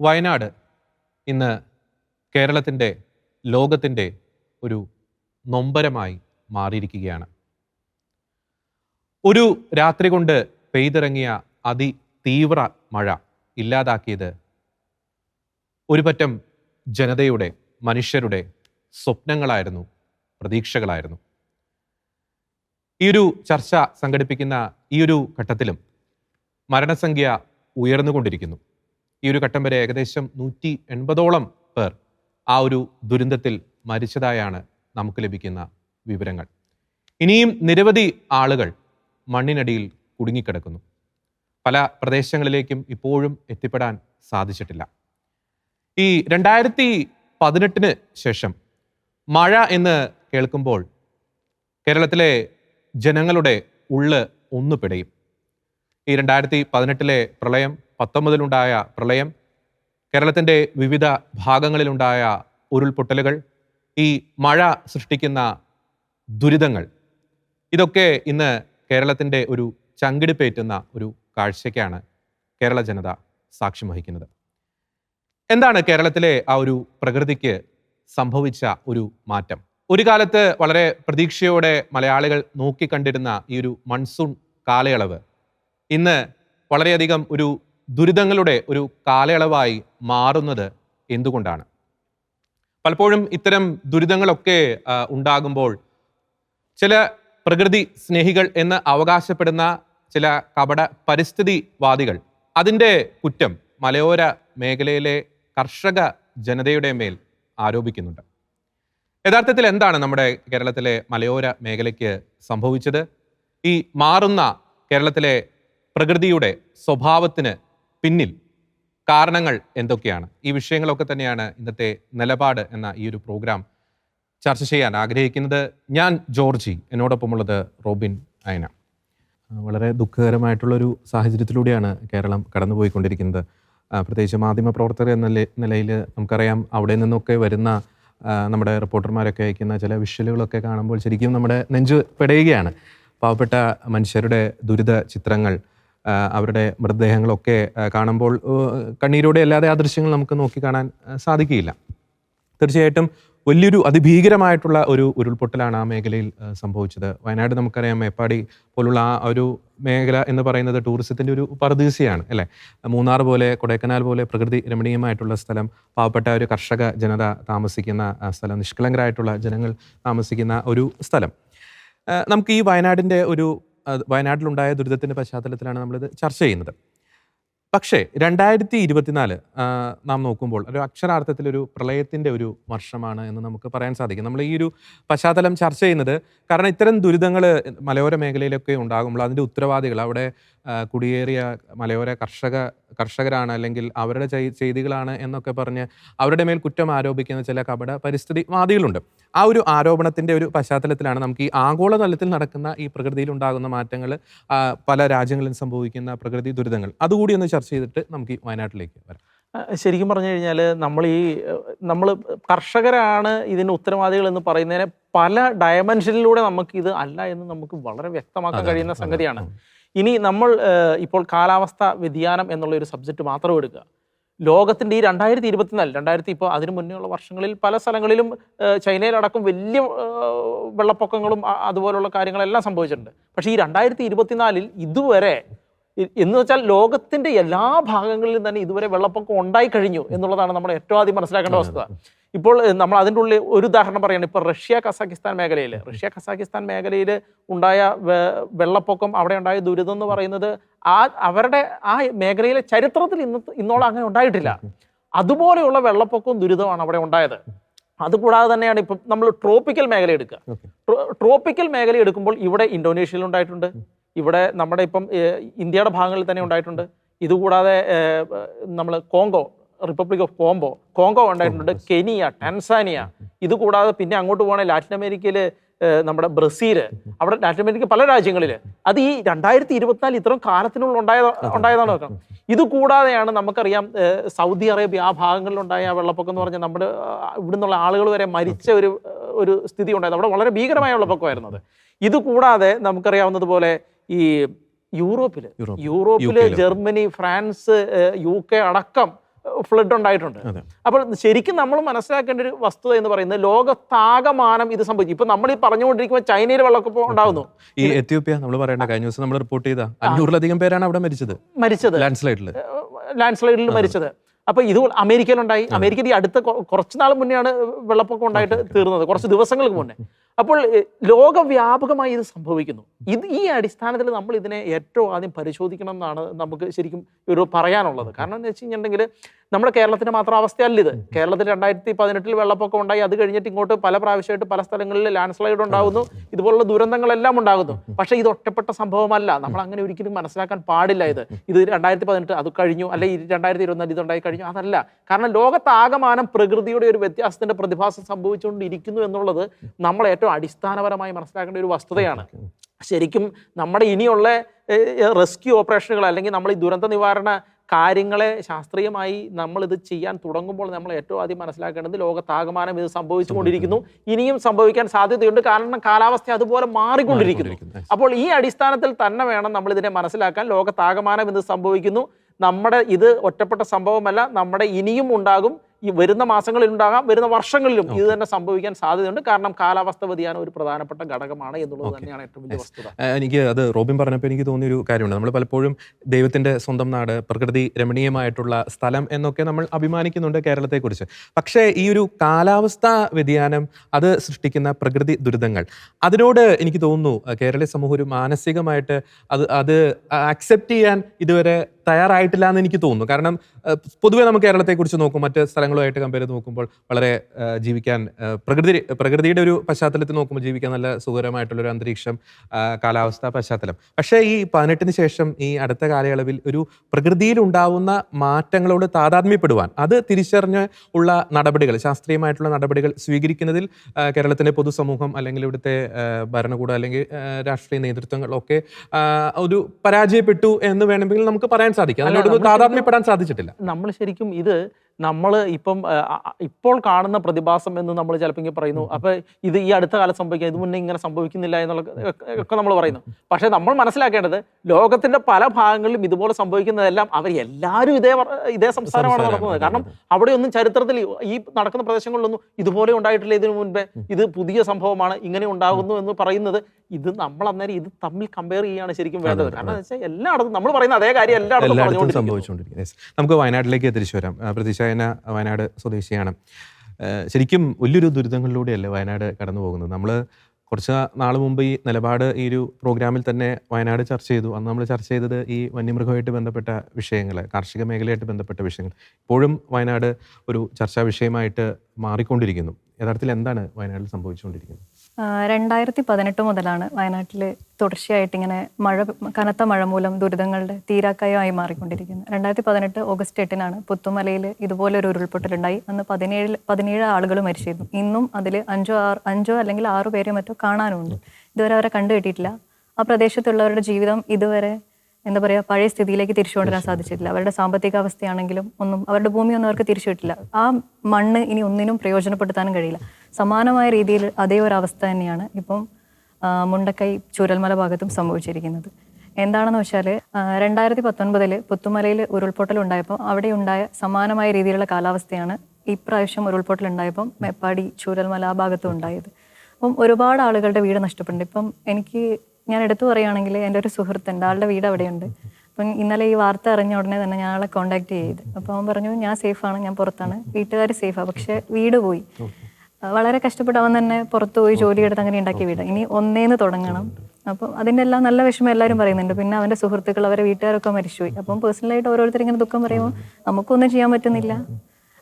വയനാട് ഇന്ന് കേരളത്തിന്റെ ലോകത്തിന്റെ ഒരു നൊമ്പരമായി മാറിയിരിക്കുകയാണ്. ഒരു രാത്രി കൊണ്ട് പെയ്തിറങ്ങിയ അതിതീവ്ര മഴ ഇല്ലാതാക്കിയത് ഒരു പറ്റം ജനതയുടെ മനുഷ്യരുടെ സ്വപ്നങ്ങളായിരുന്നു പ്രതീക്ഷകളായിരുന്നു. ഈ ഒരു ചർച്ച സംഘടിപ്പിക്കുന്ന ഈ ഒരു ഘട്ടത്തിലും മരണസംഖ്യ ഉയർന്നുകൊണ്ടിരിക്കുന്നു. ഈ ഒരു ഘട്ടം വരെ ഏകദേശം നൂറ്റി എൺപതോളം പേർ ആ ഒരു ദുരന്തത്തിൽ മരിച്ചതായാണ് നമുക്ക് ലഭിക്കുന്ന വിവരങ്ങൾ. ഇനിയും നിരവധി ആളുകൾ മണ്ണിനടിയിൽ കുടുങ്ങിക്കിടക്കുന്നു. പല പ്രദേശങ്ങളിലേക്കും ഇപ്പോഴും എത്തിപ്പെടാൻ സാധിച്ചിട്ടില്ല. ഈ രണ്ടായിരത്തി പതിനെട്ടിന് ശേഷം മഴ എന്ന് കേൾക്കുമ്പോൾ കേരളത്തിലെ ജനങ്ങളുടെ ഉള്ള് ഒന്ന് പിടയും. ഈ രണ്ടായിരത്തി പതിനെട്ടിലെ പ്രളയം പത്തൊമ്പതിലുണ്ടായ പ്രളയം കേരളത്തിന്റെ വിവിധ ഭാഗങ്ങളിലുണ്ടായ ഉരുൾപൊട്ടലുകൾ ഈ മഴ സൃഷ്ടിക്കുന്ന ദുരിതങ്ങൾ ഇതൊക്കെ ഇന്ന് കേരളത്തിന്റെ ഒരു ചങ്കിടിപ്പേറ്റുന്ന ഒരു കാഴ്ചയ്ക്കാണ് കേരള ജനത സാക്ഷ്യം വഹിക്കുന്നത്. എന്താണ് കേരളത്തിലെ ആ ഒരു പ്രകൃതിക്ക് സംഭവിച്ച ഒരു മാറ്റം? ഒരു കാലത്ത് വളരെ പ്രതീക്ഷയോടെ മലയാളികൾ നോക്കിക്കണ്ടിരുന്ന ഈ ഒരു മൺസൂൺ കാലയളവ് ഇന്ന് വളരെയധികം ഒരു ദുരിതങ്ങളുടെ ഒരു കാലയളവായി മാറുന്നത് എന്തുകൊണ്ടാണ്? പലപ്പോഴും ഇത്തരം ദുരിതങ്ങളൊക്കെ ഉണ്ടാകുമ്പോൾ ചില പ്രകൃതി സ്നേഹികൾ എന്ന് അവകാശപ്പെടുന്ന ചില കപട പരിസ്ഥിതിവാദികൾ അതിന്റെ കുറ്റം മലയോര മേഖലയിലെ കർഷക ജനതയുടെ മേൽ ആരോപിക്കുന്നുണ്ട്. യഥാർത്ഥത്തിൽ എന്താണ് നമ്മുടെ കേരളത്തിലെ മലയോര മേഖലയ്ക്ക് സംഭവിച്ചത്? ഈ മാറുന്ന കേരളത്തിലെ പ്രകൃതിയുടെ സ്വഭാവത്തിന് പിന്നിൽ കാരണങ്ങൾ എന്തൊക്കെയാണ്? ഈ വിഷയങ്ങളൊക്കെ തന്നെയാണ് ഇന്നത്തെ നിലപാട് എന്ന ഈ ഒരു പ്രോഗ്രാം ചർച്ച ചെയ്യാൻ ആഗ്രഹിക്കുന്നത് ഞാൻ ജോർജി എന്നോടൊപ്പമുള്ളത് റോബിൻ അയന. വളരെ ദുഃഖകരമായിട്ടുള്ളൊരു സാഹചര്യത്തിലൂടെയാണ് കേരളം കടന്നുപോയിക്കൊണ്ടിരിക്കുന്നത്. പ്രത്യേകിച്ച് മാധ്യമ മാധ്യമപ്രവർത്തകർ എന്ന നിലയിൽ നമുക്കറിയാം അവിടെ നിന്നൊക്കെ വരുന്ന നമ്മുടെ റിപ്പോർട്ടർമാരൊക്കെ അയക്കുന്ന ചില വിഷ്വലുകളൊക്കെ കാണുമ്പോൾ ശരിക്കും നമ്മുടെ നെഞ്ച് പെടയുകയാണ്. പാവപ്പെട്ട മനുഷ്യരുടെ ദുരിത ചിത്രങ്ങൾ അവരുടെ മൃതദേഹങ്ങളൊക്കെ കാണുമ്പോൾ കണ്ണീരോടെ അല്ലാതെ ആ ദൃശ്യങ്ങൾ നമുക്ക് നോക്കി കാണാൻ സാധിക്കുകയില്ല. തീർച്ചയായിട്ടും വലിയൊരു അതിഭീകരമായിട്ടുള്ള ഒരു ഉരുൾപൊട്ടലാണ് ആ മേഖലയിൽ സംഭവിച്ചത്. വയനാട് നമുക്കറിയാം മേപ്പാടി പോലുള്ള ആ ഒരു മേഖല എന്ന് പറയുന്നത് ടൂറിസത്തിന്റെ ഒരു പറുദീസയാണ് അല്ലേ? മൂന്നാർ പോലെ കൊടൈക്കനാൽ പോലെ പ്രകൃതി രമണീയമായിട്ടുള്ള സ്ഥലം പാവപ്പെട്ട ഒരു കർഷക ജനത താമസിക്കുന്ന സ്ഥലം നിഷ്കളങ്കരായിട്ടുള്ള ജനങ്ങൾ താമസിക്കുന്ന ഒരു സ്ഥലം. നമുക്ക് ഈ വയനാടിന്റെ ഒരു വയനാട്ടിലുണ്ടായ ദുരിതത്തിന്റെ പശ്ചാത്തലത്തിലാണ് നമ്മളിത് ചർച്ച ചെയ്യുന്നത്. പക്ഷേ രണ്ടായിരത്തി ഇരുപത്തിനാല് നാം നോക്കുമ്പോൾ ഒരു അക്ഷരാർത്ഥത്തിൽ ഒരു പ്രളയത്തിന്റെ ഒരു വർഷമാണ് എന്ന് നമുക്ക് പറയാൻ സാധിക്കും. നമ്മൾ ഈ ഒരു പശ്ചാത്തലം ചർച്ച ചെയ്യുന്നത് കാരണം ഇത്തരം ദുരിതങ്ങൾ മലയോര മേഖലയിലൊക്കെ ഉണ്ടാകുമ്പോൾ അതിന്റെ ഉത്തരവാദികൾ അവിടെ കുടിയേറിയ മലയോര കർഷക കർഷകരാണ് അല്ലെങ്കിൽ അവരുടെ ചെയ്തികളാണ് എന്നൊക്കെ പറഞ്ഞ് അവരുടെ മേൽ കുറ്റം ആരോപിക്കുന്ന ചില കപട പരിസ്ഥിതിവാദികളുണ്ട്. ആ ഒരു ആരോപണത്തിന്റെ ഒരു പശ്ചാത്തലത്തിലാണ് നമുക്ക് ഈ ആഗോളതലത്തിൽ നടക്കുന്ന ഈ പ്രകൃതിയിൽ ഉണ്ടാകുന്ന മാറ്റങ്ങൾ പല രാജ്യങ്ങളിലും സംഭവിക്കുന്ന പ്രകൃതി ദുരിതങ്ങൾ. അതുകൂടി ഒന്ന് ചർച്ച ചെയ്തിട്ട് നമുക്ക് ഈ വയനാട്ടിലേക്ക് വരാം. ശരിക്കും പറഞ്ഞു കഴിഞ്ഞാൽ നമ്മൾ ഈ നമ്മൾ കർഷകരാണ് ഇതിന് ഉത്തരവാദികൾ എന്ന് പറയുന്നതിനെ പല ഡയമെൻഷനിലൂടെ നമുക്ക് ഇത് അല്ല എന്ന് നമുക്ക് വളരെ വ്യക്തമാക്കാൻ കഴിയുന്ന സംഗതിയാണ്. ഇനി നമ്മൾ ഇപ്പോൾ കാലാവസ്ഥ വ്യതിയാനം എന്നുള്ള ഒരു സബ്ജക്റ്റ് മാത്രം എടുക്കുക. ലോകത്തിന്റെ ഈ രണ്ടായിരത്തി ഇരുപത്തിനാല് രണ്ടായിരത്തി ഇപ്പോൾ അതിനു മുന്നേ ഉള്ള വർഷങ്ങളിൽ പല സ്ഥലങ്ങളിലും ചൈനയിലടക്കം വലിയ വെള്ളപ്പൊക്കങ്ങളും അതുപോലുള്ള കാര്യങ്ങളെല്ലാം സംഭവിച്ചിട്ടുണ്ട്. പക്ഷേ ഈ രണ്ടായിരത്തി ഇരുപത്തിനാലിൽ ഇതുവരെ എന്ന് വെച്ചാൽ ലോകത്തിന്റെ എല്ലാ ഭാഗങ്ങളിലും തന്നെ ഇതുവരെ വെള്ളപ്പൊക്കം ഉണ്ടായി കഴിഞ്ഞു എന്നുള്ളതാണ് നമ്മൾ ഏറ്റവും ആദ്യം മനസ്സിലാക്കേണ്ട വസ്തുത. ഇപ്പോൾ നമ്മൾ അതിന്റെ ഉള്ളിൽ ഒരു ഉദാഹരണം പറയുകയാണ്. ഇപ്പോൾ റഷ്യ കസാക്കിസ്ഥാൻ മേഖലയിൽ. റഷ്യ കസാക്കിസ്ഥാൻ മേഖലയിൽ ഉണ്ടായ വെള്ളപ്പൊക്കം അവിടെ ഉണ്ടായ ദുരിതം എന്ന് പറയുന്നത് ആ അവരുടെ ആ മേഖലയിലെ ചരിത്രത്തിൽ ഇന്ന് ഇന്നോളം അങ്ങനെ ഉണ്ടായിട്ടില്ല. അതുപോലെയുള്ള വെള്ളപ്പൊക്കവും ദുരിതമാണ് അവിടെ ഉണ്ടായത്. അതുകൂടാതെ തന്നെയാണ് ഇപ്പം നമ്മൾ ട്രോപ്പിക്കൽ മേഖല എടുക്കുക. ട്രോപ്പിക്കൽ മേഖല എടുക്കുമ്പോൾ ഇവിടെ ഇന്തോനേഷ്യയിൽ ഉണ്ടായിട്ടുണ്ട്. ഇവിടെ നമ്മുടെ ഇപ്പം ഇന്ത്യയുടെ ഭാഗങ്ങളിൽ തന്നെ ഉണ്ടായിട്ടുണ്ട്. ഇതുകൂടാതെ നമ്മൾ Congo Republic of Congo Congo ഉണ്ടായിട്ടുണ്ട് കെനിയ ടാൻസാനിയ ഇതുകൂടാതെ പിന്നെ അങ്ങോട്ട് പോകണേ ലാറ്റിൻ അമേരിക്കയിൽ നമ്മുടെ ബ്രസീൽ. അവിടെ ലാറ്റിൻ അമേരിക്ക പല രാജ്യങ്ങളിൽ അത് ഈ രണ്ടായിരത്തി ഇരുപത്തിനാല് ഇത്രയും കാലത്തിനുള്ളിൽ ഉണ്ടായ ഉണ്ടായതാണ് നോക്കാം ഇത് കൂടാതെയാണ് നമുക്കറിയാം സൗദി അറേബ്യ ആ ഭാഗങ്ങളിലുണ്ടായ ആ വെള്ളപ്പൊക്കം എന്ന് പറഞ്ഞാൽ നമ്മുടെ ഇവിടെ ഇവിടുന്നുള്ള ആളുകൾ വരെ മരിച്ച ഒരു ഒരു സ്ഥിതി ഉണ്ടായത്. അവിടെ വളരെ ഭീകരമായ വെള്ളപ്പൊക്കമായിരുന്നത്. ഇത് കൂടാതെ നമുക്കറിയാവുന്നതുപോലെ ഈ യൂറോപ്പിൽ യൂറോപ്പിൽ ജർമ്മനി ഫ്രാൻസ് യു കെ അടക്കം ഫ്ലഡ് ഉണ്ടായിട്ടുണ്ട്. അപ്പോൾ ശരിക്കും നമ്മൾ മനസ്സിലാക്കേണ്ട ഒരു വസ്തുത എന്ന് പറയുന്നത് ലോകത്താകമാനം ഇത് സംഭവിച്ചു. ഇപ്പൊ നമ്മൾ ഈ പറഞ്ഞുകൊണ്ടിരിക്കുമ്പോൾ ചൈനയിൽ വെള്ളപ്പൊക്കം ഉണ്ടാകുന്നു ഈ എത്യോപ്യ നമ്മൾ പറയേണ്ട കഴിഞ്ഞ ദിവസം നമ്മൾ റിപ്പോർട്ട് ചെയ്ത അഞ്ഞൂറിലധികം പേരാണ് അവിടെ മരിച്ചത്. മരിച്ചത്. ലാൻഡ് സ്ലൈഡിൽ ലാൻഡ് സ്ലൈഡിൽ മരിച്ചത്. അപ്പൊ ഇത് അമേരിക്കയിലുണ്ടായി. അമേരിക്കയിൽ ഈ അടുത്ത കുറച്ച് നാൾ മുന്നെയാണ് വെള്ളപ്പൊക്കം ഉണ്ടായിട്ട് തീർന്നത്. കുറച്ച് ദിവസങ്ങൾക്ക് മുന്നേ. അപ്പോൾ ലോകവ്യാപകമായി ഇത് സംഭവിക്കുന്നു. ഇത് ഈ അടിസ്ഥാനത്തിൽ നമ്മൾ ഇതിനെ ഏറ്റവും ആദ്യം പരിശോധിക്കണം എന്നാണ് നമുക്ക് ശരിക്കും ഒരു പറയാനുള്ളത്. കാരണം എന്ന് വെച്ച് കഴിഞ്ഞിട്ടുണ്ടെങ്കിൽ നമ്മുടെ കേരളത്തിന്റെ മാത്രം അവസ്ഥയല്ല ഇത്. കേരളത്തിൽ രണ്ടായിരത്തി പതിനെട്ടിൽ വെള്ളപ്പൊക്കം ഉണ്ടായി. അത് കഴിഞ്ഞിട്ട് ഇങ്ങോട്ട് പല പ്രാവശ്യമായിട്ട് പല സ്ഥലങ്ങളിൽ ലാൻഡ് സ്ലൈഡ് ഉണ്ടാകുന്നു. ഇതുപോലുള്ള ദുരന്തങ്ങളെല്ലാം ഉണ്ടാകുന്നു. പക്ഷേ ഇത് ഒറ്റപ്പെട്ട സംഭവമല്ല. നമ്മൾ അങ്ങനെ ഒരിക്കലും മനസ്സിലാക്കാൻ പാടില്ല ഇത്. ഇത് രണ്ടായിരത്തി പതിനെട്ട് അത് കഴിഞ്ഞു. അല്ലെ രണ്ടായിരത്തി ഇരുപത്തിനാല് ഇതുണ്ടായി കഴിഞ്ഞു. അതല്ല. കാരണം ലോകത്താകമാനം പ്രകൃതിയുടെ ഒരു വ്യത്യാസത്തിന്റെ പ്രതിഭാസം സംഭവിച്ചുകൊണ്ടിരിക്കുന്നു എന്നുള്ളത് നമ്മൾ ഏറ്റവും അടിസ്ഥാനപരമായി മനസ്സിലാക്കേണ്ട ഒരു വസ്തുതയാണ്. ശരിക്കും നമ്മുടെ ഇനിയുള്ള റെസ്ക്യൂ ഓപ്പറേഷനുകൾ അല്ലെങ്കിൽ നമ്മൾ ഈ ദുരന്ത നിവാരണ കാര്യങ്ങളെ ശാസ്ത്രീയമായി നമ്മൾ ഇത് ചെയ്യാൻ തുടങ്ങുമ്പോൾ നമ്മൾ ഏറ്റവും ആദ്യം മനസ്സിലാക്കേണ്ടത് ലോകത്താകമാനം ഇത് സംഭവിച്ചുകൊണ്ടിരിക്കുന്നു. ഇനിയും സംഭവിക്കാൻ സാധ്യതയുണ്ട്. കാരണം കാലാവസ്ഥ അതുപോലെ മാറിക്കൊണ്ടിരിക്കുന്നു. അപ്പോൾ ഈ അടിസ്ഥാനത്തിൽ തന്നെ വേണം നമ്മൾ ഇതിനെ മനസ്സിലാക്കാൻ. ലോകത്താകമാനം ഇത് സംഭവിക്കുന്നു. നമ്മുടെ ഇത് ഒറ്റപ്പെട്ട സംഭവമല്ല. നമ്മുടെ ഇനിയും ഉണ്ടാകും. ഈ വരുന്ന മാസങ്ങളിൽ ഉണ്ടാകാം വരുന്ന വർഷങ്ങളിലും ഇത് തന്നെ സംഭവിക്കാൻ സാധ്യതയുണ്ട്. കാരണം കാലാവസ്ഥ വ്യതിയാനം ഒരു പ്രധാനപ്പെട്ട ഘടകമാണ് എന്നുള്ളത് തന്നെയാണ് ഏറ്റവും വലിയ വസ്തുത. എനിക്ക് അത് റോബിൻ പറഞ്ഞപ്പോൾ എനിക്ക് തോന്നിയൊരു കാര്യമുണ്ട്. നമ്മൾ പലപ്പോഴും ദൈവത്തിന്റെ സ്വന്തം നാട് പ്രകൃതി രമണീയമായിട്ടുള്ള സ്ഥലം എന്നൊക്കെ നമ്മൾ അഭിമാനിക്കുന്നുണ്ട് കേരളത്തെക്കുറിച്ച്. പക്ഷേ ഈ ഒരു കാലാവസ്ഥാ വ്യതിയാനം അത് സൃഷ്ടിക്കുന്ന പ്രകൃതി ദുരിതങ്ങൾ അതിനോട് എനിക്ക് തോന്നുന്നു കേരളീയ സമൂഹം ഒരു മാനസികമായിട്ട് അത് അത് അക്സെപ്റ്റ് ചെയ്യാൻ ഇതുവരെ തയ്യാറായിട്ടില്ല എന്ന് എനിക്ക് തോന്നുന്നു. കാരണം പൊതുവേ നമുക്ക് കേരളത്തെക്കുറിച്ച് നോക്കും മറ്റ് സ്ഥലങ്ങളുമായിട്ട് കമ്പയർ ചെയ്ത് നോക്കുമ്പോൾ വളരെ ജീവിക്കാൻ പ്രകൃതി പ്രകൃതിയുടെ ഒരു പശ്ചാത്തലത്തിൽ നോക്കുമ്പോൾ ജീവിക്കാൻ നല്ല സുഖകരമായിട്ടുള്ള ഒരു അന്തരീക്ഷം കാലാവസ്ഥ പശ്ചാത്തലം. പക്ഷേ ഈ പതിനെട്ടിന് ശേഷം ഈ അടുത്ത കാലയളവിൽ ഒരു പ്രകൃതിയിൽ ഉണ്ടാവുന്ന മാറ്റങ്ങളോട് താതാത്മ്യപ്പെടുവാൻ അത് തിരിച്ചറിഞ്ഞ് ഉള്ള നടപടികൾ ശാസ്ത്രീയമായിട്ടുള്ള നടപടികൾ സ്വീകരിക്കുന്നതിൽ കേരളത്തിന്റെ പൊതുസമൂഹം അല്ലെങ്കിൽ ഇവിടുത്തെ ഭരണകൂടം അല്ലെങ്കിൽ രാഷ്ട്രീയ നേതൃത്വങ്ങളൊക്കെ ഒരു പരാജയപ്പെട്ടു എന്ന് വേണമെങ്കിൽ നമുക്ക് പറയാൻ സാധിക്കും. അതിനോട് താതാത്മ്യപ്പെടാൻ സാധിച്ചിട്ടില്ല. നമ്മൾ ശരിക്കും ഇത് നമ്മൾ ഇപ്പം ഇപ്പോൾ കാണുന്ന പ്രതിഭാസം എന്ന് നമ്മൾ ചിലപ്പോൾ ഇങ്ങനെ പറയുന്നു. അപ്പോൾ ഇത് ഈ അടുത്ത കാലം സംഭവിക്കുക ഇത് മുന്നേ ഇങ്ങനെ സംഭവിക്കുന്നില്ല എന്നുള്ള ഒക്കെ- നമ്മൾ പറയുന്നു. പക്ഷേ നമ്മൾ മനസ്സിലാക്കേണ്ടത് ലോകത്തിന്റെ പല ഭാഗങ്ങളിലും ഇതുപോലെ സംഭവിക്കുന്നതെല്ലാം അവർ എല്ലാവരും ഇതേ ഇതേ സംസ്ഥാനമാണ് നടക്കുന്നത് കാരണം അവിടെ ഒന്നും ചരിത്രത്തിൽ ഈ നടക്കുന്ന പ്രദേശങ്ങളിലൊന്നും ഇതുപോലെ ഉണ്ടായിട്ടില്ല ഇതിനു മുൻപേ. ഇത് പുതിയ സംഭവമാണ് ഇങ്ങനെ ഉണ്ടാകുന്നു എന്ന് പറയുന്നത് ഇത് നമ്മൾ അന്നേരം ഇത് തമ്മിൽ കമ്പയർ ചെയ്യുകയാണ് ശരിക്കും വേണ്ടത്. കാരണം എന്ന് വെച്ചാൽ എല്ലായിടത്തും നമ്മൾ പറയുന്ന അതേ കാര്യം എല്ലായിടത്തും. നമുക്ക് വയനാട്ടിലേക്ക് തിരിച്ചു വരാം. പ്രതീക്ഷ എന്ന വയനാട് സ്വദേശിയാണ്. ശരിക്കും വലിയൊരു ദുരിതങ്ങളിലൂടെയല്ലേ വയനാട് കടന്നു പോകുന്നത്? നമ്മൾ കുറച്ച് നാൾ മുമ്പ് ഈ നിലപാട് ഈ ഒരു പ്രോഗ്രാമിൽ തന്നെ വയനാട് ചർച്ച ചെയ്തു. അന്ന് നമ്മൾ ചർച്ച ചെയ്തത് ഈ വന്യമൃഗമായിട്ട് ബന്ധപ്പെട്ട വിഷയങ്ങൾ കാർഷിക മേഖലയായിട്ട് ബന്ധപ്പെട്ട വിഷയങ്ങൾ ഇപ്പോഴും വയനാട് ഒരു ചർച്ചാ വിഷയമായിട്ട് മാറിക്കൊണ്ടിരിക്കുന്നു. യഥാർത്ഥത്തിൽ എന്താണ് വയനാട്ടിൽ സംഭവിച്ചുകൊണ്ടിരിക്കുന്നത്? രണ്ടായിരത്തി പതിനെട്ട് മുതലാണ് വയനാട്ടിൽ തുടർച്ചയായിട്ട് ഇങ്ങനെ മഴ കനത്ത മഴ മൂലം ദുരിതങ്ങളുടെ തീരാക്കായമായി മാറിക്കൊണ്ടിരിക്കുന്നത്. രണ്ടായിരത്തി പതിനെട്ട് ഓഗസ്റ്റ് എട്ടിനാണ് പുത്തുമലയിൽ ഇതുപോലൊരു ഉരുൾപൊട്ടലുണ്ടായി. അന്ന് പതിനേഴ് പതിനേഴ് ആളുകൾ മരിച്ചിരുന്നു. ഇന്നും അതിൽ അഞ്ചോ ആറ് അഞ്ചോ അല്ലെങ്കിൽ ആറു പേരെ മറ്റോ കാണാനുണ്ട്. ഇതുവരെ അവരെ കണ്ടു കിട്ടിയിട്ടില്ല. ആ പ്രദേശത്തുള്ളവരുടെ ജീവിതം ഇതുവരെ എന്താ പറയുക പഴയ സ്ഥിതിയിലേക്ക് തിരിച്ചു കൊണ്ടുവരാൻ സാധിച്ചിട്ടില്ല. അവരുടെ സാമ്പത്തിക അവസ്ഥയാണെങ്കിലും ഒന്നും അവരുടെ ഭൂമിയൊന്നും അവർക്ക് തിരിച്ചു കിട്ടില്ല. ആ മണ്ണ് ഇനി ഒന്നിനും പ്രയോജനപ്പെടുത്താനും കഴിയില്ല. സമാനമായ രീതിയിൽ അതേ ഒരു അവസ്ഥ തന്നെയാണ് ഇപ്പം മുണ്ടക്കൈ ചൂരൽമല ഭാഗത്തും സംഭവിച്ചിരിക്കുന്നത്. എന്താണെന്ന് വെച്ചാൽ രണ്ടായിരത്തി പത്തൊൻപതിൽ പുത്തുമലയിൽ ഉരുൾപൊട്ടൽ ഉണ്ടായപ്പോൾ അവിടെ ഉണ്ടായ സമാനമായ രീതിയിലുള്ള കാലാവസ്ഥയാണ് ഇപ്രാവശ്യം ഉരുൾപൊട്ടൽ ഉണ്ടായപ്പം മേപ്പാടി ചൂരൽമല ആ ഭാഗത്തും ഉണ്ടായത്. അപ്പം ഒരുപാട് ആളുകളുടെ വീട് നഷ്ടപ്പെട്ടുണ്ട് ഇപ്പം എനിക്ക് ഞാൻ എടുത്തു പറയുകയാണെങ്കിൽ എന്റെ ഒരു സുഹൃത്തുണ്ട് ആളുടെ വീട് അവിടെയുണ്ട്. അപ്പം ഇന്നലെ ഈ വാർത്ത അറിഞ്ഞ ഉടനെ തന്നെ ഞാൻ ആളെ കോൺടാക്ട് ചെയ്ത്. അപ്പോൾ അവൻ പറഞ്ഞു ഞാൻ സേഫാണ് ഞാൻ പുറത്താണ്. വീട്ടുകാർ സേഫാണ് പക്ഷേ വീട് പോയി. വളരെ കഷ്ടപ്പെട്ട് അവൻ തന്നെ പുറത്ത് പോയി ജോലിയെടുത്ത് അങ്ങനെ ഉണ്ടാക്കിയ വീട്. ഇനി ഒന്നേന്ന് തുടങ്ങണം. അപ്പം അതിന്റെ എല്ലാം നല്ല വിഷമം എല്ലാവരും പറയുന്നുണ്ട്. പിന്നെ അവന്റെ സുഹൃത്തുക്കൾ അവരെ വീട്ടുകാരൊക്കെ മരിച്ചുപോയി. അപ്പം പേഴ്സണലായിട്ട് ഓരോരുത്തർ ഇങ്ങനെ ദുഃഖം പറയുമ്പോൾ നമുക്കൊന്നും ചെയ്യാൻ പറ്റുന്നില്ല.